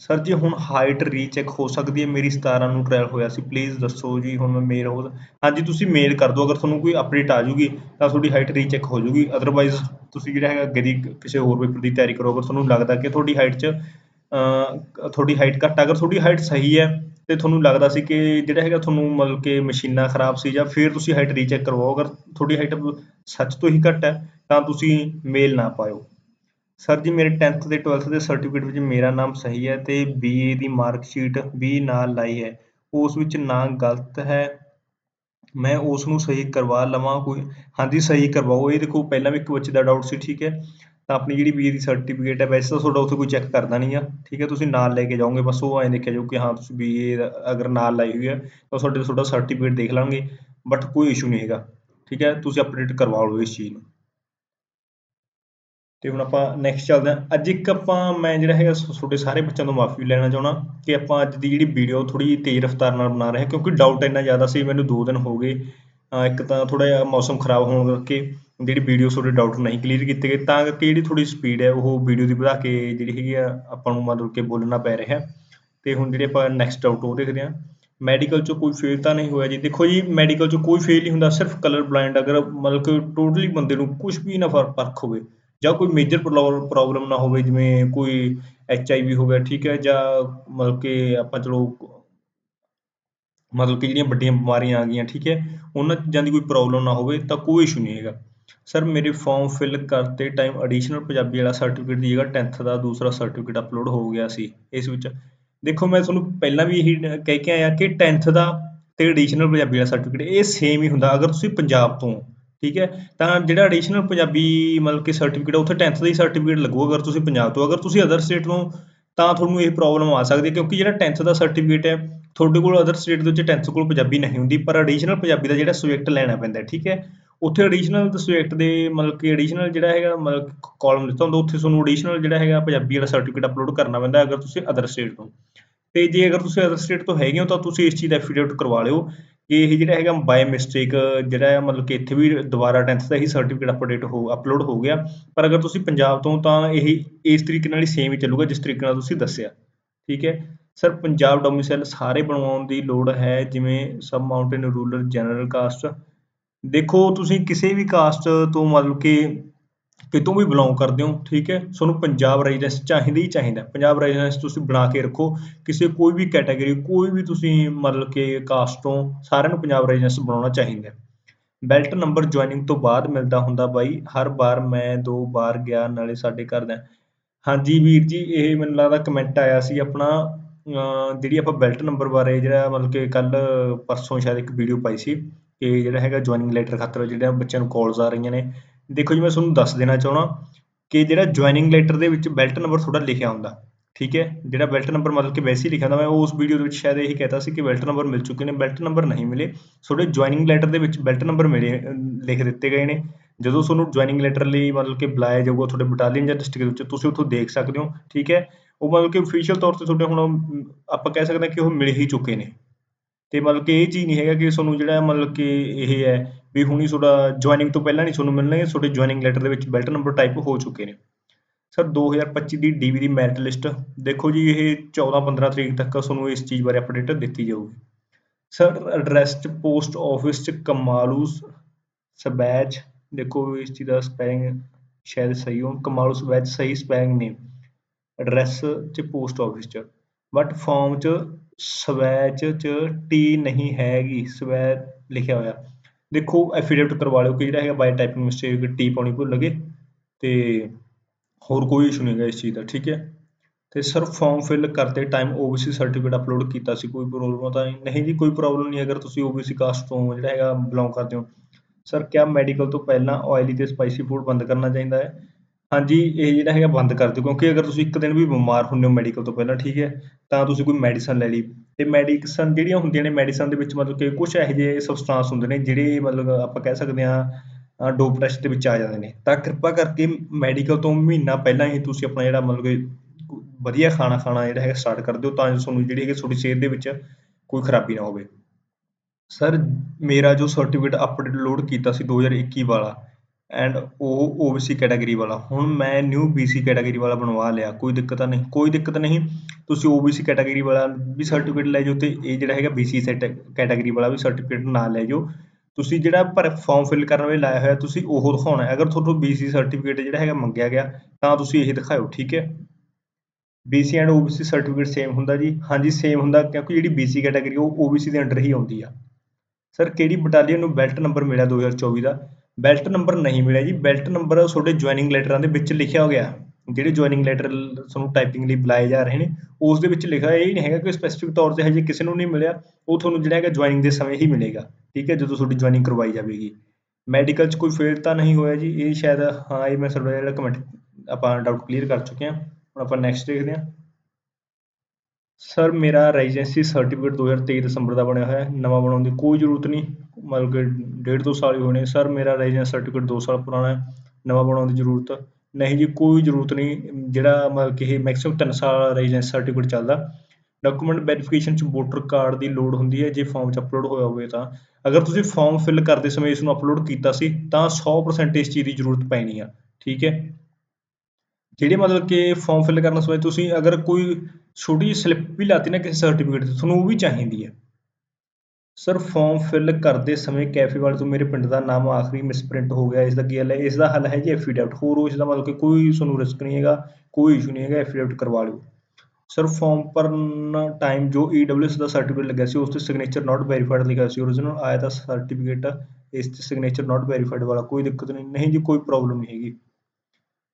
A: ਸਰ ਜੀ, ਹੁਣ ਹਾਈਟ ਰੀਚੈਕ ਹੋ ਸਕਦੀ ਹੈ। ਮੇਰੀ 17 ਨੂੰ ਟ੍ਰਾਇਲ ਹੋਇਆ ਸੀ। ਪਲੀਜ਼ ਦੱਸੋ ਜੀ, ਹੁਣ ਮੈਂ ਮੇਲ ਹੋ ਹਾਂਜੀ, ਤੁਸੀਂ ਮੇਲ ਕਰ ਦਿਓ। ਅਗਰ ਤੁਹਾਨੂੰ ਕੋਈ ਅਪਡੇਟ ਆ ਜੂਗੀ, ਤਾਂ ਤੁਹਾਡੀ ਹਾਈਟ ਰੀਚੈਕ ਹੋ ਜੂਗੀ। ਅਦਰਵਾਈਜ਼ ਤੁਸੀਂ ਜਿਹੜਾ ਹੈਗਾ ਅੱਗੇ ਦੀ ਕਿਸੇ ਹੋਰ ਪੇਪਰ ਦੀ ਤਿਆਰੀ ਕਰੋ। ਅਗਰ ਤੁਹਾਨੂੰ ਲੱਗਦਾ ਕਿ ਤੁਹਾਡੀ ਹਾਈਟ 'ਚ ਤੁਹਾਡੀ ਹਾਈਟ ਘੱਟ ਅਗਰ ਤੁਹਾਡੀ ਹਾਈਟ ਸਹੀ ਹੈ, ਤੇ ਤੁਹਾਨੂੰ ਲੱਗਦਾ ਸੀ ਕਿ ਜਿਹੜਾ ਹੈਗਾ ਤੁਹਾਨੂੰ ਮਤਲਬ ਕਿ ਮਸ਼ੀਨਾਂ ਖਰਾਬ ਸੀ ਜਾਂ ਫਿਰ ਤੁਸੀਂ ਹਾਈਟ ਰੀਚੈਕ ਕਰਵਾਓ। ਅਗਰ ਤੁਹਾਡੀ ਹਾਈਟ ਸੱਚ ਤੋਂ ਹੀ ਘੱਟ ਹੈ, ਤਾਂ ਤੁਸੀਂ ਮੇਲ ਨਾ ਪਾਇਓ। ਸਰ ਜੀ, ਮੇਰੇ 10th ਤੇ 12th ਦੇ ਸਰਟੀਫਿਕੇਟ ਵਿੱਚ ਮੇਰਾ ਨਾਮ ਸਹੀ ਹੈ ਤੇ ਬੀਏ ਦੀ ਮਾਰਕ ਸ਼ੀਟ ਵੀ ਨਾਲ ਲਾਈ ਹੈ। ਉਸ ਵਿੱਚ ਨਾਂ ਗਲਤ ਹੈ। ਮੈਂ ਉਸ ਨੂੰ ਸਹੀ ਕਰਵਾ ਲਵਾਂ, ਕੋਈ ਹਾਂਜੀ ਸਹੀ ਕਰਵਾਓ। ਇਹ ਦੇਖੋ, ਪਹਿਲਾਂ ਵੀ ਇੱਕ ਬੱਚੇ ਦਾ ਡਾਊਟ ਸੀ, ਠੀਕ ਹੈ? ਤਾਂ ਆਪਣੀ ਜਿਹੜੀ ਬੀਏ ਦੀ ਸਰਟੀਫਿਕੇਟ ਹੈ, ਵੈਸੇ ਤਾਂ ਤੁਹਾਡਾ ਉੱਥੇ ਕੋਈ ਚੈੱਕ ਕਰਦਾ ਨਹੀਂ ਆ, ਠੀਕ ਹੈ? ਤੁਸੀਂ ਨਾਲ ਲੈ ਕੇ ਜਾਓਗੇ, ਬਸ ਉਹ ਐਂ ਦੇਖਿਆ ਜਾਊ ਕਿ ਹਾਂ, ਤੁਸੀਂ ਬੀਏ ਅਗਰ ਨਾਲ ਲਾਈ ਹੋਈ ਹੈ, ਤਾਂ ਤੁਹਾਡੇ, ਤੁਹਾਡਾ ਸਰਟੀਫਿਕੇਟ ਦੇਖ ਲਾਂਗੇ ਬਟ ਕੋਈ ਇਸ਼ੂ ਨਹੀਂ ਹੈਗਾ, ਠੀਕ ਹੈ? ਤੁਸੀਂ ਅਪਡੇਟ ਕਰਵਾ ਲਓ ਇਸ ਚੀਜ਼ ਨੂੰ। ਤੇ ਹੁਣ ਆਪਾਂ ਨੈਕਸਟ ਚੱਲਦੇ ਹਾਂ। ਅੱਜ ਇੱਕ ਆਪਾਂ, ਮੈਂ ਜਿਹੜਾ ਹੈਗਾ ਤੁਹਾਡੇ ਸਾਰੇ ਬੱਚਿਆਂ ਤੋਂ ਮਾਫੀ ਲੈਣਾ ਚਾਹਣਾ ਕਿ ਆਪਾਂ ਅੱਜ ਦੀ ਜਿਹੜੀ ਵੀਡੀਓ ਥੋੜੀ ਤੇਜ਼ ਰਫ਼ਤਾਰ ਨਾਲ ਬਣਾ ਰਹੇ ਹਾਂ, ਕਿਉਂਕਿ ਡਾਊਟ ਇੰਨਾ ਜ਼ਿਆਦਾ ਸੀ, ਮੈਨੂੰ 2 ਦਿਨ ਹੋ ਗਏ। ਇੱਕ ਤਾਂ ਥੋੜਾ ਜਿਹਾ ਮੌਸਮ ਖਰਾਬ ਹੋਣ ਕਰਕੇ ਜਿਹੜੀ ਵੀਡੀਓ ਤੁਹਾਡੇ ਡਾਊਟ ਨਹੀਂ ਕਲੀਅਰ ਕੀਤੇ ਗਏ, ਤਾਂ ਕਰਕੇ ਜਿਹੜੀ ਥੋੜੀ ਸਪੀਡ ਹੈ, ਉਹ ਵੀਡੀਓ ਦੀ ਵਧਾ ਕੇ ਜਿਹੜੀ ਹੈਗੀ ਆ, ਆਪਾਂ ਨੂੰ ਮਤਲਬ ਕਿ ਬੋਲਣਾ ਪੈ ਰਿਹਾ। ਤੇ ਹੁਣ ਜਿਹੜੇ ਆਪਾਂ ਨੈਕਸਟ ਡਾਊਟ ਉਹ ਦੇਖਦੇ ਹਾਂ। ਮੈਡੀਕਲ ਚੋਂ ਕੋਈ ਫੇਲ ਤਾਂ ਨਹੀਂ ਹੋਇਆ ਜੀ। ਦੇਖੋ ਜੀ ਮੈਡੀਕਲ ਚੋਂ ਕੋਈ ਫੇਲ ਨਹੀਂ ਹੁੰਦਾ, ਸਿਰਫ ਕਲਰ ਬਲਾਈਂਡ ਅਗਰ ਮਤਲਬ ਕਿ ਟੋਟਲੀ ਬੰਦੇ ਨੂੰ ਕੁਝ ਵੀ ਨਾ ਫਰ- ਫ਼ਰਕ ਹੋਵੇ ਜਾਂ ਕੋਈ ਮੇਜਰ ਪ੍ਰੋਬਲਮ ਨਾ ਹੋਵੇ, ਜਿਵੇਂ ਕੋਈ ਐਚ ਆਈ ਵੀ ਹੋ ਗਿਆ ਠੀਕ ਹੈ, ਜਾਂ ਮਤਲਬ ਕਿ ਆਪਾਂ ਚਲੋ ਮਤਲਬ ਕਿ ਜਿਹੜੀਆਂ ਵੱਡੀਆਂ ਬਿਮਾਰੀਆਂ ਆ ਗਈਆਂ, ਠੀਕ ਹੈ, ਉਹਨਾਂ ਚੀਜ਼ਾਂ ਦੀ ਕੋਈ ਪ੍ਰੋਬਲਮ ਨਾ ਹੋਵੇ, ਤਾਂ ਕੋਈ ਇਸ਼ੂ ਨਹੀਂ ਹੈਗਾ। ਸਰ ਮੇਰੇ ਫਾਰਮ ਫਿਲ ਕਰਤੇ ਟਾਈਮ ਐਡੀਸ਼ਨਲ ਪੰਜਾਬੀ ਵਾਲਾ ਸਰਟੀਫਿਕੇਟ ਦੀ ਜਗ੍ਹਾ 10th ਦਾ ਦੂਸਰਾ ਸਰਟੀਫਿਕੇਟ ਅਪਲੋਡ ਹੋ ਗਿਆ ਸੀ, ਇਸ ਵਿੱਚ। ਦੇਖੋ, ਮੈਂ ਤੁਹਾਨੂੰ ਪਹਿਲਾਂ ਵੀ ਇਹੀ ਕਹਿ ਕੇ ਆਇਆ ਕਿ 10th ਦਾ ਤੇ ਐਡੀਸ਼ਨਲ ਪੰਜਾਬੀ ਵਾਲਾ ਸਰਟੀਫਿਕੇਟ ਇਹ ਸੇਮ ਹੀ ਹੁੰਦਾ, ਅਗਰ ਤੁਸੀਂ ਪੰਜਾਬ ਤੋਂ ਠੀਕ ਹੈ? ਤਾਂ ਜਿਹੜਾ ਐਡੀਸ਼ਨਲ ਪੰਜਾਬੀ ਮਤਲਬ ਕਿ ਸਰਟੀਫਿਕੇਟ ਉੱਥੇ 10th ਦਾ ਹੀ ਸਰਟੀਫਿਕੇਟ ਲੱਗੂ ਅਗਰ ਤੁਸੀਂ ਪੰਜਾਬ ਤੋਂ। ਅਗਰ ਤੁਸੀਂ ਅਦਰ ਸਟੇਟ ਤੋਂ, ਤਾਂ ਤੁਹਾਨੂੰ ਇਹ ਪ੍ਰੋਬਲਮ ਆ ਸਕਦੀ ਹੈ ਕਿਉਂਕਿ ਜਿਹੜਾ 10th ਦਾ ਸਰਟੀਫਿਕੇਟ ਹੈ, ਤੁਹਾਡੇ ਕੋਲ ਅਦਰ ਸਟੇਟ ਦੇ ਵਿੱਚ 10th ਕੋਲ ਪੰਜਾਬੀ ਨਹੀਂ ਹੁੰਦੀ, ਪਰ ਐਡੀਸ਼ਨਲ ਪੰਜਾਬੀ ਦਾ ਜਿਹੜਾ ਸਬਜੈਕਟ ਲੈਣਾ ਪੈਂਦਾ ਠੀਕ ਹੈ? ਉੱਥੇ ਐਡੀਸ਼ਨਲ ਸਬਜੈਕਟ ਦੇ ਮਤਲਬ ਕਿ ਐਡੀਸ਼ਨਲ ਜਿਹੜਾ ਹੈਗਾ, ਮਤਲਬ ਕਾਲਮ ਦਿੱਤਾ ਹੁੰਦਾ, ਉੱਥੇ ਤੁਹਾਨੂੰ ਐਡੀਸ਼ਨਲ ਜਿਹੜਾ ਹੈਗਾ ਪੰਜਾਬੀ ਵਾਲਾ ਸਰਟੀਫਿਕੇਟ ਅਪਲੋਡ ਕਰਨਾ ਪੈਂਦਾ ਅਗਰ ਤੁਸੀਂ ਅਦਰ ਸਟੇਟ ਤੋਂ। ਤੇ ਜੇ ਅਗਰ ਤੁਸੀਂ ਅਦਰ ਸਟੇਟ ਤੋਂ ਹੈਗੇ ਹੋ, ਤਾਂ ਤੁਸੀਂ ਇਸ ਚੀਜ਼ ਦਾ ਐਫੀਡੇਵਿਟ ਕਰਵਾ ਲਿਓ। ਕਿ ਇਹ ਜਿਹੜਾ ਹੈਗਾ ਬਾਏ ਮਿਸਟੇਕ ਜਿਹੜਾ ਹੈ, ਮਤਲਬ ਕਿ ਇੱਥੇ ਵੀ ਦੁਬਾਰਾ 10th ਦਾ ਹੀ ਸਰਟੀਫਿਕੇਟ ਅਪਡੇਟ ਹੋ ਅਪਲੋਡ ਹੋ ਗਿਆ। ਪਰ ਅਗਰ ਤੁਸੀਂ ਪੰਜਾਬ ਤੋਂ, ਤਾਂ ਇਹ ਇਸ ਤਰੀਕੇ ਨਾਲ ਹੀ ਸੇਮ ਹੀ ਚੱਲੂਗਾ, ਜਿਸ ਤਰੀਕੇ ਨਾਲ ਤੁਸੀਂ ਦੱਸਿਆ। ਠੀਕ ਹੈ? ਸਰ ਪੰਜਾਬ ਡੋਮਿਸਾਈਲ ਸਾਰੇ ਬਣਵਾਉਣ ਦੀ ਲੋੜ ਹੈ, ਜਿਵੇਂ sub mountain rural general caste ਦੇਖੋ, ਤੁਸੀਂ ਕਿਸੇ ਵੀ ਕਾਸਟ ਤੋਂ ਮਤਲਬ ਕਿ ਕਿਤੋਂ ਵੀ ਬਿਲੋਂਗ ਕਰਦੇ ਹੋ, ਠੀਕ ਹੈ? ਤੁਹਾਨੂੰ ਪੰਜਾਬ ਰੈਜ਼ੀਡੈਂਸ ਚਾਹੀਦਾ ਹੀ ਚਾਹੀਦਾ ਪੰਜਾਬ ਰੈਜ਼ੀਡੈਂਸ ਤੁਸੀਂ ਬਣਾ ਕੇ ਰੱਖੋ। ਕਿਸੇ ਕੋਈ ਵੀ ਕੈਟਾਗਰੀ ਕੋਈ ਵੀ ਤੁਸੀਂ ਮਤਲਬ ਕਿ ਕਾਸਟ ਤੋਂ ਸਾਰਿਆਂ ਨੂੰ ਪੰਜਾਬ ਰੈਜ਼ੀਡੈਂਸ ਬਣਾਉਣਾ ਚਾਹੀਦਾ ਬੈਲਟ ਨੰਬਰ ਜੁਆਇਨਿੰਗ ਤੋਂ ਬਾਅਦ ਮਿਲਦਾ ਹੁੰਦਾ ਬਾਈ, ਹਰ ਵਾਰ ਮੈਂ ਦੋ ਵਾਰ ਗਿਆ ਨਾਲੇ ਸਾਡੇ ਘਰ ਹਾਂਜੀ ਵੀਰ ਜੀ, ਇਹ ਮੈਨੂੰ ਲੱਗਦਾ ਕਮੈਂਟ ਆਇਆ ਸੀ ਆਪਣਾ ਜਿਹੜੀ ਆਪਾਂ ਬੈਲਟ ਨੰਬਰ ਬਾਰੇ ਜਿਹੜਾ ਮਤਲਬ ਕਿ ਕੱਲ ਪਰਸੋਂ ਸ਼ਾਇਦ ਇੱਕ ਵੀਡੀਓ ਪਾਈ ਸੀ, ਕਿ ਜਿਹੜਾ ਹੈਗਾ ਜੁਆਇਨਿੰਗ ਲੈਟਰ ਖਾਤਰ ਜਿਹੜਾ ਬੱਚਿਆਂ ਨੂੰ ਕਾਲਸ ਆ ਰਹੀਆਂ ਨੇ। ਦੇਖੋ ਜੀ, ਮੈਂ ਤੁਹਾਨੂੰ ਦੱਸ ਦੇਣਾ ਚਾਹਣਾ ਕਿ ਜਿਹੜਾ ਜੁਆਇਨਿੰਗ ਲੈਟਰ ਦੇ ਵਿੱਚ ਬੈਲਟ ਨੰਬਰ ਤੁਹਾਡਾ ਲਿਖਿਆ ਹੁੰਦਾ, ਠੀਕ ਹੈ? ਜਿਹੜਾ ਬੈਲਟ ਨੰਬਰ ਮਤਲਬ ਕਿ ਵੈਸੇ ਹੀ ਲਿਖਿਆ ਹੁੰਦਾ, ਮੈਂ ਉਸ ਵੀਡੀਓ ਦੇ ਵਿੱਚ ਸ਼ਾਇਦ ਇਹੀ ਕਹਿਤਾ ਸੀ ਕਿ ਬੈਲਟ ਨੰਬਰ ਮਿਲ ਚੁੱਕੇ ਨੇ ਬੈਲਟ ਨੰਬਰ ਨਹੀਂ ਮਿਲੇ। ਤੁਹਾਡੇ ਜੁਆਇਨਿੰਗ ਲੈਟਰ ਦੇ ਵਿੱਚ ਬੈਲਟ ਨੰਬਰ ਮਿਲੇ, ਲਿਖ ਦਿੱਤੇ ਗਏ ਨੇ। ਜਦੋਂ ਤੁਹਾਨੂੰ ਜੁਆਇਨਿੰਗ ਲੈਟਰ ਲਈ ਮਤਲਬ ਕਿ ਬੁਲਾਇਆ ਜਾਊਗਾ ਤੁਹਾਡੇ ਬਟਾਲੀਅਨ ਜਾਂ ਡਿਸਟ੍ਰਿਕਟ ਵਿੱਚ, ਤੁਸੀਂ ਉੱਥੋਂ ਦੇਖ ਸਕਦੇ ਹੋ, ਠੀਕ ਹੈ? ਉਹ ਮਤਲਬ ਕਿ ਅਫੀਸ਼ੀਅਲ ਤੌਰ ਤੇ ਤੁਹਾਡੇ ਹੁਣ ਆਪਾਂ ਕਹਿ ਸਕਦੇ ਹਾਂ ਕਿ ਉਹ ਮਿਲ ਹੀ ਚੁੱਕੇ ਨੇ। ਤੇ ਮਤਲਬ ਕਿ ਇਹ ਚੀਜ਼ ਨਹੀਂ ਹੈਗਾ ਕਿ ਤੁਹਾਨੂੰ ਜਿਹੜਾ ਮਤਲਬ ਕਿ ਇਹ ਹੈ ਵੀ ਹੁਣੀ ਤੁਹਾਡਾ ਜੁਆਇਨਿੰਗ ਤੋਂ ਪਹਿਲਾਂ ਨਹੀਂ ਤੁਹਾਨੂੰ ਮਿਲਣਗੇ, ਤੁਹਾਡੇ ਜੁਆਇਨਿੰਗ ਲੈਟਰ ਦੇ ਵਿੱਚ ਬੈਲਟ ਨੰਬਰ ਟਾਈਪ ਹੋ ਚੁੱਕੇ ਨੇ। ਸਰ 2025 ਦੀ ਡੀਵੀ ਦੀ ਮੈਰਿਟ ਲਿਸਟ ਦੇਖੋ ਜੀ, ਇਹ 14-15 ਤਰੀਕ ਤੱਕ ਤੁਹਾਨੂੰ ਇਸ ਚੀਜ਼ ਬਾਰੇ ਅਪਡੇਟ ਦਿੱਤੀ ਜਾਊਗੀ। ਸਰ ਐਡਰੈਸ ਚ ਪੋਸਟ ਆਫਿਸ ਚ ਕਮਾਲੂ ਸਬੈਚ ਦੇਖੋ ਇਸ ਚੀਜ਼ ਦਾ ਸਪੈਲਿੰਗ ਸ਼ਾਇਦ ਸਹੀ ਹੋ ਕਮਾਲੂ ਸਬੈਚ ਸਹੀ ਸਪੈਲਿੰਗ ਨੇ। ਐਡਰੈਸ ਚ ਪੋਸਟ ਆਫਿਸ ਚ ਬਟ ਫਾਰਮ ਚ ਸਵੈਚ ਚ ਟੀ ਨਹੀਂ ਹੈਗੀ ਸਵੈ ਲਿਖਿਆ ਹੋਇਆ। ਦੇਖੋ ਐਫੀਡੇਵਿਟ ਕਰਵਾ ਲਿਓ ਕਿ ਜਿਹੜਾ ਹੈਗਾ ਬਾਈ ਟਾਈਪਿੰਗ ਮਿਸਟੇਕ ਟੀ ਪਾਉਣੀ ਭੁੱਲ ਗਏ, ਤੇ ਹੋਰ ਕੋਈ ਇਸ਼ੂ ਨਹੀਂ ਹੈਗਾ ਇਸ ਚੀਜ਼ ਦਾ, ਠੀਕ ਹੈ? ਤੇ ਸਰ ਫਾਰਮ ਫਿਲ ਕਰਦੇ ਟਾਈਮ OBC ਸਰਟੀਫਿਕੇਟ ਅਪਲੋਡ ਕੀਤਾ ਸੀ, ਕੋਈ ਪ੍ਰੋਬਲਮ ਤਾਂ ਨਹੀਂ ਨਹੀਂ ਜੀ, ਕੋਈ ਪ੍ਰੋਬਲਮ ਨਹੀਂ, ਅਗਰ ਤੁਸੀਂ OBC ਕਾਸਟ ਤੋਂ ਜਿਹੜਾ ਹੈਗਾ ਬਿਲੋਂਗ ਕਰਦੇ ਹੋ। ਸਰ ਕਿਆ ਮੈਡੀਕਲ ਤੋਂ ਪਹਿਲਾਂ ਆਇਲੀ ਤੇ ਸਪਾਈਸੀ ਫੂਡ ਬੰਦ ਕਰਨਾ ਚਾਹੀਦਾ ਹੈ? ਹਾਂਜੀ, ਇਹ ਜਿਹੜਾ ਹੈਗਾ ਬੰਦ ਕਰ ਦਿਓ, ਕਿਉਂਕਿ ਅਗਰ ਤੁਸੀਂ ਇੱਕ ਦਿਨ ਵੀ ਬਿਮਾਰ ਹੁੰਦੇ ਹੋ ਮੈਡੀਕਲ ਤੋਂ ਪਹਿਲਾਂ, ਠੀਕ ਹੈ, ਤਾਂ ਤੁਸੀਂ ਕੋਈ ਮੈਡੀਸਨ ਲੈ ਲਈ। ਅਤੇ ਮੈਡੀਸਨ ਜਿਹੜੀਆਂ ਹੁੰਦੀਆਂ ਨੇ ਮੈਡੀਸਨ ਦੇ ਵਿੱਚ ਮਤਲਬ ਕਿ ਕੁਛ ਇਹੋ ਜਿਹੇ ਸਬਸਟਾਂਸ ਹੁੰਦੇ ਨੇ, ਜਿਹੜੇ ਮਤਲਬ ਆਪਾਂ ਕਹਿ ਸਕਦੇ ਹਾਂ ਡੋਪ ਟੈਸਟ ਦੇ ਵਿੱਚ ਆ ਜਾਂਦੇ ਨੇ। ਤਾਂ ਕਿਰਪਾ ਕਰਕੇ ਮੈਡੀਕਲ ਤੋਂ ਮਹੀਨਾ ਪਹਿਲਾਂ ਹੀ ਤੁਸੀਂ ਆਪਣਾ ਜਿਹੜਾ ਮਤਲਬ ਕਿ ਵਧੀਆ ਖਾਣਾ ਖਾਣਾ ਜਿਹੜਾ ਹੈਗਾ ਸਟਾਰਟ ਕਰ ਦਿਓ, ਤਾਂ ਜੋ ਤੁਹਾਨੂੰ ਜਿਹੜੀ ਹੈਗੀ ਤੁਹਾਡੀ ਸਿਹਤ ਦੇ ਵਿੱਚ ਕੋਈ ਖਰਾਬੀ ਨਾ ਹੋਵੇ। ਸਰ, ਮੇਰਾ ਜੋ ਸਰਟੀਫਿਕੇਟ ਅਪਡੇਟ ਲੋਡ ਕੀਤਾ ਸੀ 2021 ਵਾਲਾ ਐਂਡ ਉਹ OBC ਕੈਟਾਗਰੀ ਵਾਲਾ। ਹੁਣ ਮੈਂ ਨਿਊ BC ਕੈਟਾਗਰੀ ਵਾਲਾ ਬਣਵਾ ਲਿਆ, ਕੋਈ ਦਿੱਕਤ ਨਹੀਂ, ਕੋਈ ਦਿੱਕਤ ਨਹੀਂ। ਤੁਸੀਂ OBC ਕੈਟਾਗਰੀ ਵਾਲਾ ਵੀ ਸਰਟੀਫਿਕੇਟ ਲੈ ਜਾਓ ਤੇ ਇਹ ਜਿਹੜਾ ਹੈਗਾ BC ਸੈਟ ਕੈਟਾਗਰੀ ਵਾਲਾ ਵੀ ਸਰਟੀਫਿਕੇਟ ਨਾਲ ਲੈ ਜਾਓ। ਤੁਸੀਂ ਜਿਹੜਾ ਪਰ ਫਾਰਮ ਫਿਲ ਕਰਨ ਵੇਲੇ ਲਾਇਆ ਹੋਇਆ, ਤੁਸੀਂ ਉਹ ਦਿਖਾਉਣਾ ਹੈ। ਅਗਰ ਤੁਹਾਨੂੰ BC ਸਰਟੀਫਿਕੇਟ ਜਿਹੜਾ ਹੈਗਾ ਮੰਗਿਆ ਗਿਆ, ਤਾਂ ਤੁਸੀਂ ਇਹ ਦਿਖਾਓ, ਠੀਕ ਹੈ? BC and OBC certificate same ਹੁੰਦਾ ਜੀ। ਹਾਂਜੀ ਸੇਮ ਹੁੰਦਾ, ਕਿਉਂਕਿ ਜਿਹੜੀ BC ਕੈਟਾਗਰੀ ਉਹ OBC ਦੇ ਅੰਡਰ ਹੀ ਆਉਂਦੀ ਆ। ਸਰ ਕਿਹੜੀ ਬਟਾਲੀਅਨ ਨੂੰ ਬੈਲਟ ਨੰਬਰ ਮਿਲਿਆ 2024 ਦਾ? ਬੈਲਟ ਨੰਬਰ ਨਹੀਂ ਮਿਲਿਆ ਜੀ। ਬੈਲਟ ਨੰਬਰ ਤੁਹਾਡੇ ਜੁਆਇਨਿੰਗ ਲੈਟਰਾਂ ਦੇ ਵਿੱਚ ਲਿਖਿਆ ਹੋ ਗਿਆ। ਜਿਹੜੇ ਜੁਆਇਨਿੰਗ ਲੈਟਰ ਤੁਹਾਨੂੰ ਟਾਈਪਿੰਗ ਲਈ ਬੁਲਾਏ ਜਾ ਰਹੇ ਨੇ, ਉਸ ਦੇ ਵਿੱਚ ਲਿਖਿਆ ਇਹ ਨਹੀਂ ਹੈਗਾ ਕਿ ਸਪੈਸੀਫਿਕ ਤੌਰ ਤੇ ਹਜੇ ਕਿਸੇ ਨੂੰ ਨਹੀਂ ਮਿਲਿਆ। ਉਹ ਤੁਹਾਨੂੰ ਜਿਹੜਾ ਹੈਗਾ ਜੁਆਇਨਿੰਗ ਦੇ ਸਮੇਂ ਹੀ ਮਿਲੇਗਾ। ਠੀਕ ਹੈ, ਜਦੋਂ ਤੁਹਾਡੀ ਜੁਆਇਨਿੰਗ ਕਰਵਾਈ ਜਾਵੇਗੀ। ਮੈਡੀਕਲ 'ਚ ਕੋਈ ਫੇਲ ਤਾਂ ਨਹੀਂ ਹੋਇਆ ਜੀ। ਇਹ ਸ਼ਾਇਦ, ਹਾਂ, ਇਹ ਮੈਂ ਤੁਹਾਡਾ ਜਿਹੜਾ ਕਮੈਂਟ ਆਪਾਂ ਡਾਊਟ ਕਲੀਅਰ ਕਰ ਚੁੱਕੇ ਹਾਂ। ਹੁਣ ਆਪਾਂ ਨੈਕਸਟ ਦੇਖਦੇ ਹਾਂ। ਸਰ ਮੇਰਾ ਰੈਜ਼ੀਡੈਂਸੀ ਸਰਟੀਫਿਕੇਟ 2023 ਦਸੰਬਰ ਦਾ ਬਣਿਆ ਹੋਇਆ ਹੈ। ਨਵਾਂ ਬਣਾਉਣ ਦੀ ਕੋਈ ਜ਼ਰੂਰਤ ਨਹੀਂ। ਮਤਲਬ ਕਿ ਡੇਢ ਦੋ ਸਾਲ ਹੀ ਹੋਏ ਨੇ ਸਰ ਮੇਰਾ ਰੈਜ਼ੀਡੈਂਸ ਸਰਟੀਫਿਕੇਟ ਦੋ ਸਾਲ ਪੁਰਾਣਾ ਹੈ, ਨਵਾਂ ਬਣਾਉਣ ਦੀ ਜ਼ਰੂਰਤ। ਨਹੀਂ ਜੀ, ਕੋਈ ਜ਼ਰੂਰਤ ਨਹੀਂ। ਜਿਹੜਾ ਮਤਲਬ ਕਿ ਇਹ ਮੈਕਸੀਮਮ ਤਿੰਨ ਸਾਲ ਰੈਜ਼ੀਡੈਂਸ ਸਰਟੀਫਿਕੇਟ ਚੱਲਦਾ। ਡਾਕੂਮੈਂਟ ਵੈਰੀਫਿਕੇਸ਼ਨ ਚ ਵੋਟਰ ਕਾਰਡ ਦੀ ਲੋੜ ਹੁੰਦੀ ਹੈ। ਜੇ ਫਾਰਮ ਚ ਅਪਲੋਡ ਹੋਇਆ ਹੋਵੇ ਤਾਂ। ਅਗਰ ਤੁਸੀਂ ਫਾਰਮ ਫਿਲ ਕਰਦੇ ਸਮੇਂ ਇਸ ਨੂੰ ਅਪਲੋਡ ਕੀਤਾ ਸੀ, ਤਾਂ 100% ਇਸ ਚੀਜ਼ ਦੀ ਜ਼ਰੂਰਤ ਪੈਣੀ ਆ। ਠੀਕ ਹੈ? ਜਿਹੜੇ ਮਤਲਬ ਕਿ ਫਾਰਮ ਫਿਲ ਕਰਨ ਸਮੇਂ ਤੁਸੀਂ ਅਗਰ ਕੋਈ ਛੋਟੀ ਜਿਹੀ ਸਲਿੱਪ ਵੀ ਲਾਤੀ ਨਾ ਕਿਸੇ ਸਰਟੀਫਿਕੇਟ ਦੀ, ਤੁਹਾਨੂੰ ਉਹ ਵੀ ਚਾਹੀਦੀ ਹੈ। ਸਰ ਫਾਰਮ ਫਿਲ ਕਰਦੇ ਸਮੇਂ ਕੈਫੇ ਵਾਲੇ ਤੋਂ ਮੇਰੇ ਪਿੰਡ ਦਾ ਨਾਮ ਆਖਰੀ ਮਿਸਪ੍ਰਿੰਟ ਹੋ ਗਿਆ। ਇਸ ਦਾ ਕੀ ਹੱਲ ਹੈ? ਇਸ ਦਾ ਹੱਲ ਹੈ ਜੀ ਐਫੀਡੈਵਿਟ ਹੋਰ ਇਸ ਦਾ ਮਤਲਬ ਕਿ ਕੋਈ ਤੁਹਾਨੂੰ ਰਿਸਕ ਨਹੀਂ ਹੈਗਾ, ਕੋਈ ਇਸ਼ੂ ਨਹੀਂ ਹੈਗਾ ਐਫੀਡੈਵਿਟ ਕਰਵਾ ਲਿਓ। ਸਰ ਫਾਰਮ ਭਰਨ ਟਾਈਮ ਜੋ EWS ਦਾ ਸਰਟੀਫਿਕੇਟ ਲੱਗਿਆ ਸੀ, ਉਸ ਤੇ ਸਿਗਨੇਚਰ ਨਾਟ ਵੈਰੀਫਾਈਡ ਲਿਖਿਆ ਸੀ। Origignal ਆਇਆ ਤਾਂ ਸਰਟੀਫਿਕੇਟ ਇਸ ਤੇ ਸਿਗਨੇਚਰ ਨਾਟ ਵੈਰੀਫਾਈਡ ਵਾਲਾ ਕੋਈ ਦਿੱਕਤ ਨਹੀਂ। ਨਹੀਂ ਜੀ, ਕੋਈ ਪ੍ਰੋਬਲਮ ਨਹੀਂ ਹੈਗੀ।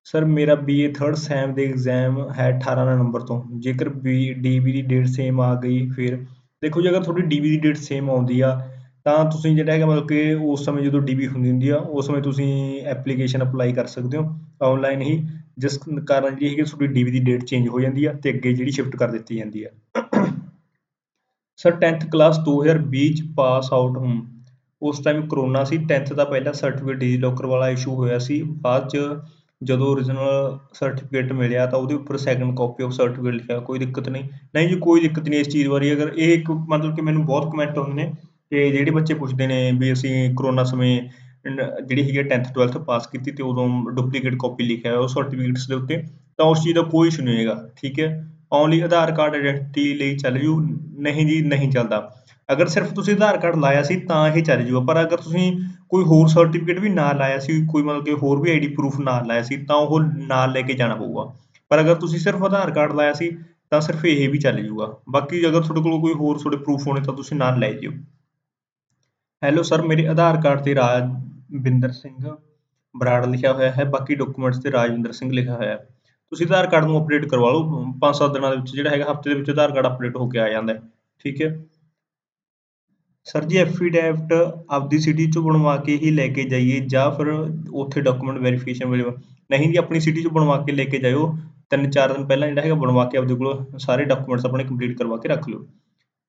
A: ਸਰ ਮੇਰਾ BA 3rd ਸੈਮ ਦੇ ਐਗਜ਼ਾਮ ਹੈ 18 ਨਵੰਬਰ ਤੋਂ। ਜੇਕਰ ਬੀ DB ਦੀ ਡੇਟ ਸੇਮ ਆ ਗਈ, ਫਿਰ ਦੇਖੋ ਜੀ, ਅਗਰ ਤੁਹਾਡੀ DB ਦੀ ਡੇਟ ਸੇਮ ਆਉਂਦੀ ਆ, ਤਾਂ ਤੁਸੀਂ ਜਿਹੜਾ ਹੈਗਾ ਮਤਲਬ ਕਿ ਉਸ ਸਮੇਂ ਜਦੋਂ DB ਹੁੰਦੀ ਹੁੰਦੀ ਆ, ਉਸ ਸਮੇਂ ਤੁਸੀਂ ਐਪਲੀਕੇਸ਼ਨ ਅਪਲਾਈ ਕਰ ਸਕਦੇ ਹੋ ਆਨਲਾਈਨ ਹੀ, ਜਿਸ ਕਾਰਨ ਜਿਹੜੀ ਹੈਗੀ ਤੁਹਾਡੀ DB ਦੀ ਡੇਟ ਚੇਂਜ ਹੋ ਜਾਂਦੀ ਆ ਤੇ ਅੱਗੇ ਜਿਹੜੀ ਸ਼ਿਫਟ ਕਰ ਦਿੱਤੀ ਜਾਂਦੀ ਆ। ਸਰ 10th ਕਲਾਸ 2020 ਚ ਪਾਸ ਆਊਟ ਹੂੰ। ਉਸ ਟਾਈਮ ਕਰੋਨਾ ਸੀ 10th ਦਾ ਪਹਿਲਾ ਸਰਟੀਫਿਕੇਟ ਡਿਜੀਲੋਕਰ ਵਾਲਾ ਇਸ਼ੂ ਹੋਇਆ ਸੀ, ਬਾਅਦ ਚ ਜਦੋਂ ਓਰੀਜਨਲ ਸਰਟੀਫਿਕੇਟ ਮਿਲਿਆ ਤਾਂ ਉਹਦੇ ਉੱਪਰ ਸੈਕੰਡ ਕਾਪੀ ਆਫ ਸਰਟੀਫਿਕੇਟ ਲਿਖਿਆ, ਕੋਈ ਦਿੱਕਤ ਨਹੀਂ। ਨਹੀਂ ਜੀ, ਕੋਈ ਦਿੱਕਤ ਨਹੀਂ ਇਸ ਚੀਜ਼ ਬਾਰੇ। ਅਗਰ ਇਹ ਇੱਕ ਮਤਲਬ ਕਿ ਮੈਨੂੰ ਬਹੁਤ ਕਮੈਂਟ ਆਉਂਦੇ ਨੇ ਕਿ ਜਿਹੜੇ ਬੱਚੇ ਪੁੱਛਦੇ ਨੇ ਵੀ ਅਸੀਂ ਕਰੋਨਾ ਸਮੇਂ ਜਿਹੜੀ ਹੈਗੀ 10th 12th ਪਾਸ ਕੀਤੀ ਤੇ ਉਦੋਂ ਡੁਪਲੀਕੇਟ ਕਾਪੀ ਲਿਖਿਆ ਉਹ ਸਰਟੀਫਿਕੇਟਸ ਦੇ ਉੱਤੇ, ਤਾਂ ਉਸ ਚੀਜ਼ ਦਾ ਕੋਈ ਇਸ਼ੂ ਨਹੀਂ ਹੈਗਾ, ਠੀਕ ਹੈ? ਓਨਲੀ ਆਧਾਰ ਕਾਰਡ ਆਇਡੈਂਟੀ ਲਈ ਚੱਲ ਜੂ। ਨਹੀਂ ਜੀ, ਨਹੀਂ ਚੱਲਦਾ। ਅਗਰ ਸਿਰਫ ਤੁਸੀਂ ਆਧਾਰ ਕਾਰਡ ਲਾਇਆ ਸੀ ਤਾਂ ਇਹ ਚੱਲ ਜੂਗਾ, ਪਰ ਅਗਰ ਤੁਸੀਂ ਕੋਈ ਹੋਰ ਸਰਟੀਫਿਕੇਟ ਵੀ ਨਾਲ ਲਾਇਆ ਸੀ, ਕੋਈ ਮਤਲਬ ਕਿ ਹੋਰ ਵੀ ਆਈਡੀ ਪ੍ਰੂਫ ਨਾਲ ਲਾਇਆ ਸੀ, ਤਾਂ ਉਹ ਨਾਲ ਲੈ ਕੇ ਜਾਣਾ ਪਊਗਾ। ਪਰ ਅਗਰ ਤੁਸੀਂ ਸਿਰਫ ਆਧਾਰ ਕਾਰਡ ਲਾਇਆ ਸੀ, ਤਾਂ ਸਿਰਫ ਇਹ ਵੀ ਚੱਲ ਜੂਗਾ। ਬਾਕੀ ਅਗਰ ਤੁਹਾਡੇ ਕੋਲ ਕੋਈ ਹੋਰ ਤੁਹਾਡੇ ਪ੍ਰੂਫ ਹੋਣੇ, ਤਾਂ ਤੁਸੀਂ ਨਾਲ ਲੈ ਜਿਓ। ਹੈਲੋ ਸਰ ਮੇਰੇ ਆਧਾਰ ਕਾਰਡ ਤੇ ਰਾਜਵਿੰਦਰ ਸਿੰਘ ਬਰਾੜ ਲਿਖਿਆ ਹੋਇਆ ਹੈ। ਬਾਕੀ ਡਾਕੂਮੈਂਟਸ ਤੇ ਰਾਜਵਿੰਦਰ ਸਿੰਘ ਲਿਖਿਆ ਹੋਇਆ ਹੈ। ਤੁਸੀਂ ਆਧਾਰ ਕਾਰਡ ਨੂੰ ਅਪਡੇਟ ਕਰਵਾ ਲਓ। 5-7 ਦਿਨਾਂ ਦੇ ਵਿੱਚ ਜਿਹੜਾ ਹੈਗਾ, ਹਫ਼ਤੇ ਦੇ ਵਿੱਚ ਆਧਾਰ ਕਾਰਡ ਅਪਡੇਟ ਹੋ ਕੇ ਆ ਜਾਂਦਾ ਹੈ। ਠੀਕ ਹੈ। ਸਰ ਜੀ ਐਫੀਡੈਵਿਟ ਆਪਦੀ ਸਿਟੀ ਚੋਂ ਬਣਵਾ ਕੇ ਹੀ ਲੈ ਕੇ ਜਾਈਏ ਜਾਂ ਫਿਰ ਉੱਥੇ ਡਾਕੂਮੈਂਟ ਵੈਰੀਫਿਕੇਸ਼ਨ ਵੇਲੇ ਨਹੀਂ ਜੀ, ਆਪਣੀ ਸਿਟੀ ਚੋਂ ਬਣਵਾ ਕੇ ਲੈ ਕੇ ਜਾਇਓ। 3-4 ਦਿਨ ਪਹਿਲਾਂ ਜਿਹੜਾ ਹੈਗਾ ਬਣਵਾ ਕੇ ਆਪਦੇ ਕੋਲ ਸਾਰੇ ਡਾਕੂਮੈਂਟਸ ਆਪਣੇ ਕੰਪਲੀਟ ਕਰਵਾ ਕੇ ਰੱਖ ਲਿਓ।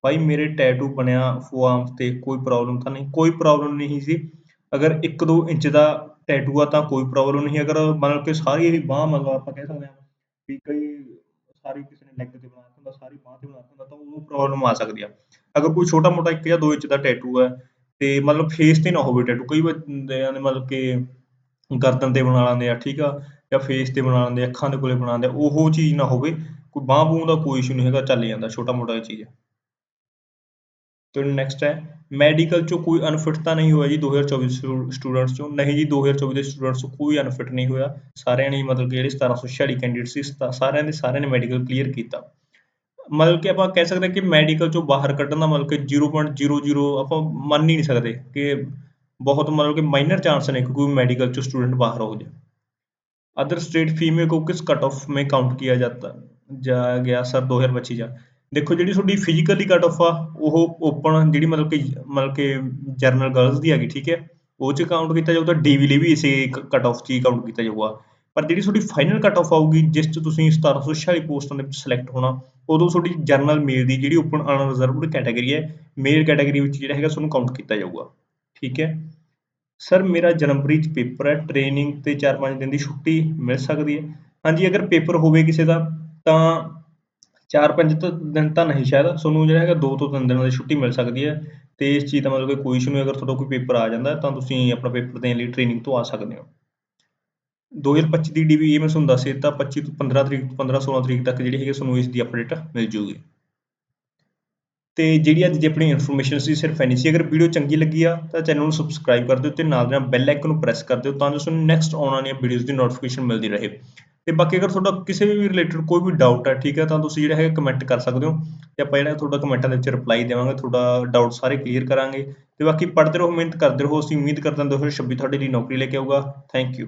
A: ਭਾਈ, ਮੇਰੇ ਟੈਟੂ ਬਣਿਆ ਫੋਆਰਮ ਤੇ ਕੋਈ ਪ੍ਰੋਬਲਮ ਤਾਂ ਨਹੀਂ। ਕੋਈ ਪ੍ਰੋਬਲਮ ਨਹੀਂ ਸੀ। ਅਗਰ 1-2 ਇੰਚ ਦਾ ਟੈਟੂ ਆ ਤਾਂ ਕੋਈ ਪ੍ਰੋਬਲਮ ਨਹੀਂ। ਅਗਰ ਮਤਲਬ ਕਿ ਸਾਰੀ ਇਹਦੀ ਬਾਹ ਮਤਲਬ ਆਪਾਂ ਕਹਿ ਸਕਦੇ ਹਾਂ ਵੀ ਕਈ ਸਾਰੀ ਕਿਸੇ ਨੇ ਲੈਗ ਤੇ ਬਣਾ ਕੇ ਹੁੰਦਾ, ਸਾਰੀ ਬਾਹ ਤੇ ਬਣਾ ਕੇ ਹੁੰਦਾ, ਤਾਂ ਉਹ ਪ੍ਰੋਬਲਮ ਆ ਸਕਦੀ ਆ। ਅਗਰ ਕੋਈ ਛੋਟਾ ਮੋਟਾ 1 ਜਾਂ 2 ਇੰਚ ਦਾ ਟੈਟੂ ਹੈ ਤੇ ਮਤਲਬ ਫੇਸ ਤੇ ਨਾ ਹੋਵੇ ਟੈਟੂ ਕਈ ਬੰਦਿਆਂ ਨੇ ਮਤਲਬ ਕਿ ਗਰਦਨ ਤੇ ਬਣਾ ਲੈਂਦੇ ਆ, ਠੀਕ ਆ, ਜਾਂ ਫੇਸ ਤੇ ਬਣਾ ਲੈਂਦੇ ਅੱਖਾਂ ਦੇ ਕੋਲੇ ਬਣਾ ਲੈਂਦੇ ਉਹ ਚੀਜ਼ ਨਾ ਹੋਵੇ, ਕੋਈ ਬਾਂਹ ਬੂੰਹ ਦਾ ਕੋਈ ਇਸ਼ੂ ਨਹੀਂ ਹੈਗਾ, ਚੱਲ ਜਾਂਦਾ, ਛੋਟਾ ਮੋਟਾ ਚੀਜ਼ ਹੈ ਤੇ ਨੈਕਸਟ ਹੈ ਮੈਡੀਕਲ ਚੋਂ ਕੋਈ ਅਨਫਿਟ ਤਾਂ ਨਹੀਂ ਹੋਇਆ ਜੀ 2024 ਸਟੂਡੈਂਟਸ ਚੋਂ, ਨਹੀਂ ਜੀ 2024 ਦੇ ਸਟੂਡੈਂਟਸ ਚੋਂ ਕੋਈ ਅਨਫਿਟ ਨਹੀਂ ਹੋਇਆ, ਸਾਰਿਆਂ ਨੇ ਮਤਲਬ ਕਿ ਜਿਹੜੇ 1746 ਕੈਂਡੀਡੇਟ ਸੀ ਸਾਰਿਆਂ ਦੇ, ਸਾਰਿਆਂ ਨੇ ਮੈਡੀਕਲ ਕਲੀਅਰ ਕੀਤਾ। ਮਤਲਬ ਕਿ ਆਪਾਂ ਕਹਿ ਸਕਦੇ ਹਾਂ ਕਿ ਮੈਡੀਕਲ ਚੋਂ ਬਾਹਰ ਕੱਢਣ ਦਾ ਮਤਲਬ ਕਿ 0.00 ਆਪਾਂ ਮੰਨ ਹੀ ਨਹੀਂ ਸਕਦੇ ਕਿ ਬਹੁਤ मतलब कि माइनर चांस है कि कोई मेडिकल जो स्टूडेंट बाहर हो जाए अदर स्टेट फी में को किस कट ऑफ में काउंट किया जाता ਜਾ ਗਿਆ ਸਰ 2025 ਜਾ ਦੇਖੋ ਜਿਹੜੀ ਤੁਹਾਡੀ ਫਿਜ਼ੀਕਲੀ ਕਟ ਆਫ ਆ ਉਹ ਓਪਨ ਜਿਹੜੀ ਮਤਲਬ ਕਿ ਮਤਲਬ ਕਿ ਜਰਨਲ ਗਰਲਸ ਦੀ ਹੈਗੀ ਠੀਕ ਹੈ ਉਹ ਚ ਕਾਊਂਟ ਕੀਤਾ ਜਾਊ ਤਾਂ ਡੀਵੀ ਲਈ ਵੀ ਇਸੇ ਕਟ ਆਫ ਚ ਹੀ ਕਾਊਂਟ ਕੀਤਾ ਜਾਊਗਾ ਪਰ ਜਿਹੜੀ ਤੁਹਾਡੀ ਫਾਈਨਲ ਕਟ ਆਫ ਆਊਗੀ, ਜਿਸ ਚ ਤੁਸੀਂ 1746 ਪੋਸਟਾਂ ਦੇ ਵਿੱਚ ਸਿਲੈਕਟ ਹੋਣਾ, ਉਦੋਂ ਤੁਹਾਡੀ ਜਰਨਲ ਮੇਲ ਦੀ ਜਿਹੜੀ ਓਪਨ ਅਨਰਿਜ਼ਰਵਡ ਕੈਟਾਗਰੀ ਹੈ ਮੇਲ ਕੈਟਾਗਰੀ ਵਿੱਚ ਜਿਹੜਾ ਹੈਗਾ ਤੁਹਾਨੂੰ ਕਾਊਂਟ ਕੀਤਾ ਜਾਊਗਾ। ਠੀਕ ਹੈ? ਸਰ ਮੇਰਾ ਜਨਵਰੀ 'ਚ ਪੇਪਰ ਹੈ ਟ੍ਰੇਨਿੰਗ ਤੇ 4-5 ਦਿਨ ਦੀ ਛੁੱਟੀ ਮਿਲ ਸਕਦੀ ਹੈ। ਹਾਂਜੀ, ਅਗਰ ਪੇਪਰ ਹੋਵੇ ਕਿਸੇ ਦਾ, ਤਾਂ 4-5 ਦਿਨ ਤਾਂ ਨਹੀਂ ਸ਼ਾਇਦ, ਤੁਹਾਨੂੰ ਜਿਹੜਾ ਹੈਗਾ 2 ਤੋਂ 3 ਦਿਨਾਂ ਦੀ ਛੁੱਟੀ ਮਿਲ ਸਕਦੀ ਹੈ। ਤੇ ਇਸ ਚੀਜ਼ ਦਾ ਮਤਲਬ ਕਿ ਕੋਈ ਇਸ਼ੂ ਨਹੀਂ, ਅਗਰ ਤੁਹਾਡਾ ਕੋਈ ਪੇਪਰ ਆ ਜਾਂਦਾ, ਤਾਂ ਤੁਸੀਂ ਆਪਣਾ ਪੇਪਰ ਦੇਣ ਲਈ ਟ੍ਰੇਨਿੰਗ ਤੋਂ ਆ ਸਕਦੇ ਹੋ। 2025 ਦੀ ਡੀਵੀ ਇਹ ਮੈਂ ਤੁਹਾਨੂੰ ਦੱਸ ਦਿੱਤਾ 25 ਤੋਂ 15 ਤਰੀਕ 15-16 ਤਰੀਕ ਤੱਕ ਜਿਹੜੀ ਹੈਗੀ ਤੁਹਾਨੂੰ ਇਸ ਦੀ ਅਪਡੇਟ ਮਿਲ ਜੂਗੀ। ਤੇ ਜਿਹੜੀ ਅੱਜ ਦੀ ਆਪਣੀ ਇਨਫੋਰਮੇਸ਼ਨ ਸੀ, ਸਿਰਫ ਐਨੀ ਸੀ, ਅਗਰ ਵੀਡੀਓ ਚੰਗੀ ਲੱਗੀ ਆ, ਤਾਂ ਚੈਨਲ ਨੂੰ ਸਬਸਕ੍ਰਾਈਬ ਕਰ ਦਿਓ ਤੇ ਨਾਲ ਦੇ ਨਾਲ ਬੈਲ ਆਈਕਨ ਨੂੰ ਪ੍ਰੈਸ ਕਰ ਦਿਓ ਤਾਂ ਜੋ ਤੁਹਾਨੂੰ ਨੈਕਸਟ ਆਉਣ ਵਾਲੀਆਂ ਵੀਡੀਓਜ਼ ਦੀ ਨੋਟੀਫਿਕੇਸ਼ਨ ਮਿਲਦੀ ਰਹੇ। ਤੇ ਬਾਕੀ ਅਗਰ ਤੁਹਾਡਾ ਕਿਸੇ ਵੀ ਰਿਲੇਟਡ ਕੋਈ ਵੀ ਡਾਊਟ ਹੈ ਠੀਕ ਹੈ ਤਾਂ ਤੁਸੀਂ ਜਿਹੜਾ ਹੈ ਕਮੈਂਟ ਕਰ ਸਕਦੇ ਹੋ ਤੇ ਆਪਾਂ ਜਿਹੜਾ ਤੁਹਾਡਾ ਕਮੈਂਟਾਂ ਦੇ ਵਿੱਚ ਰਿਪਲਾਈ ਦੇਵਾਂਗੇ, ਤੁਹਾਡਾ ਡਾਊਟ ਸਾਰੇ ਕਲੀਅਰ ਕਰਾਂਗੇ। ਤੇ ਬਾਕੀ ਪੜ੍ਹਦੇ ਰਹੋ, ਮਿਹਨਤ ਕਰਦੇ ਰਹੋ, ਅਸੀਂ ਉਮੀਦ ਕਰਦੇ ਹਾਂ 2026 ਤੁਹਾਡੇ ਲਈ ਨੌਕਰੀ ਲੈ ਕੇ ਆਊਗਾ। Thank you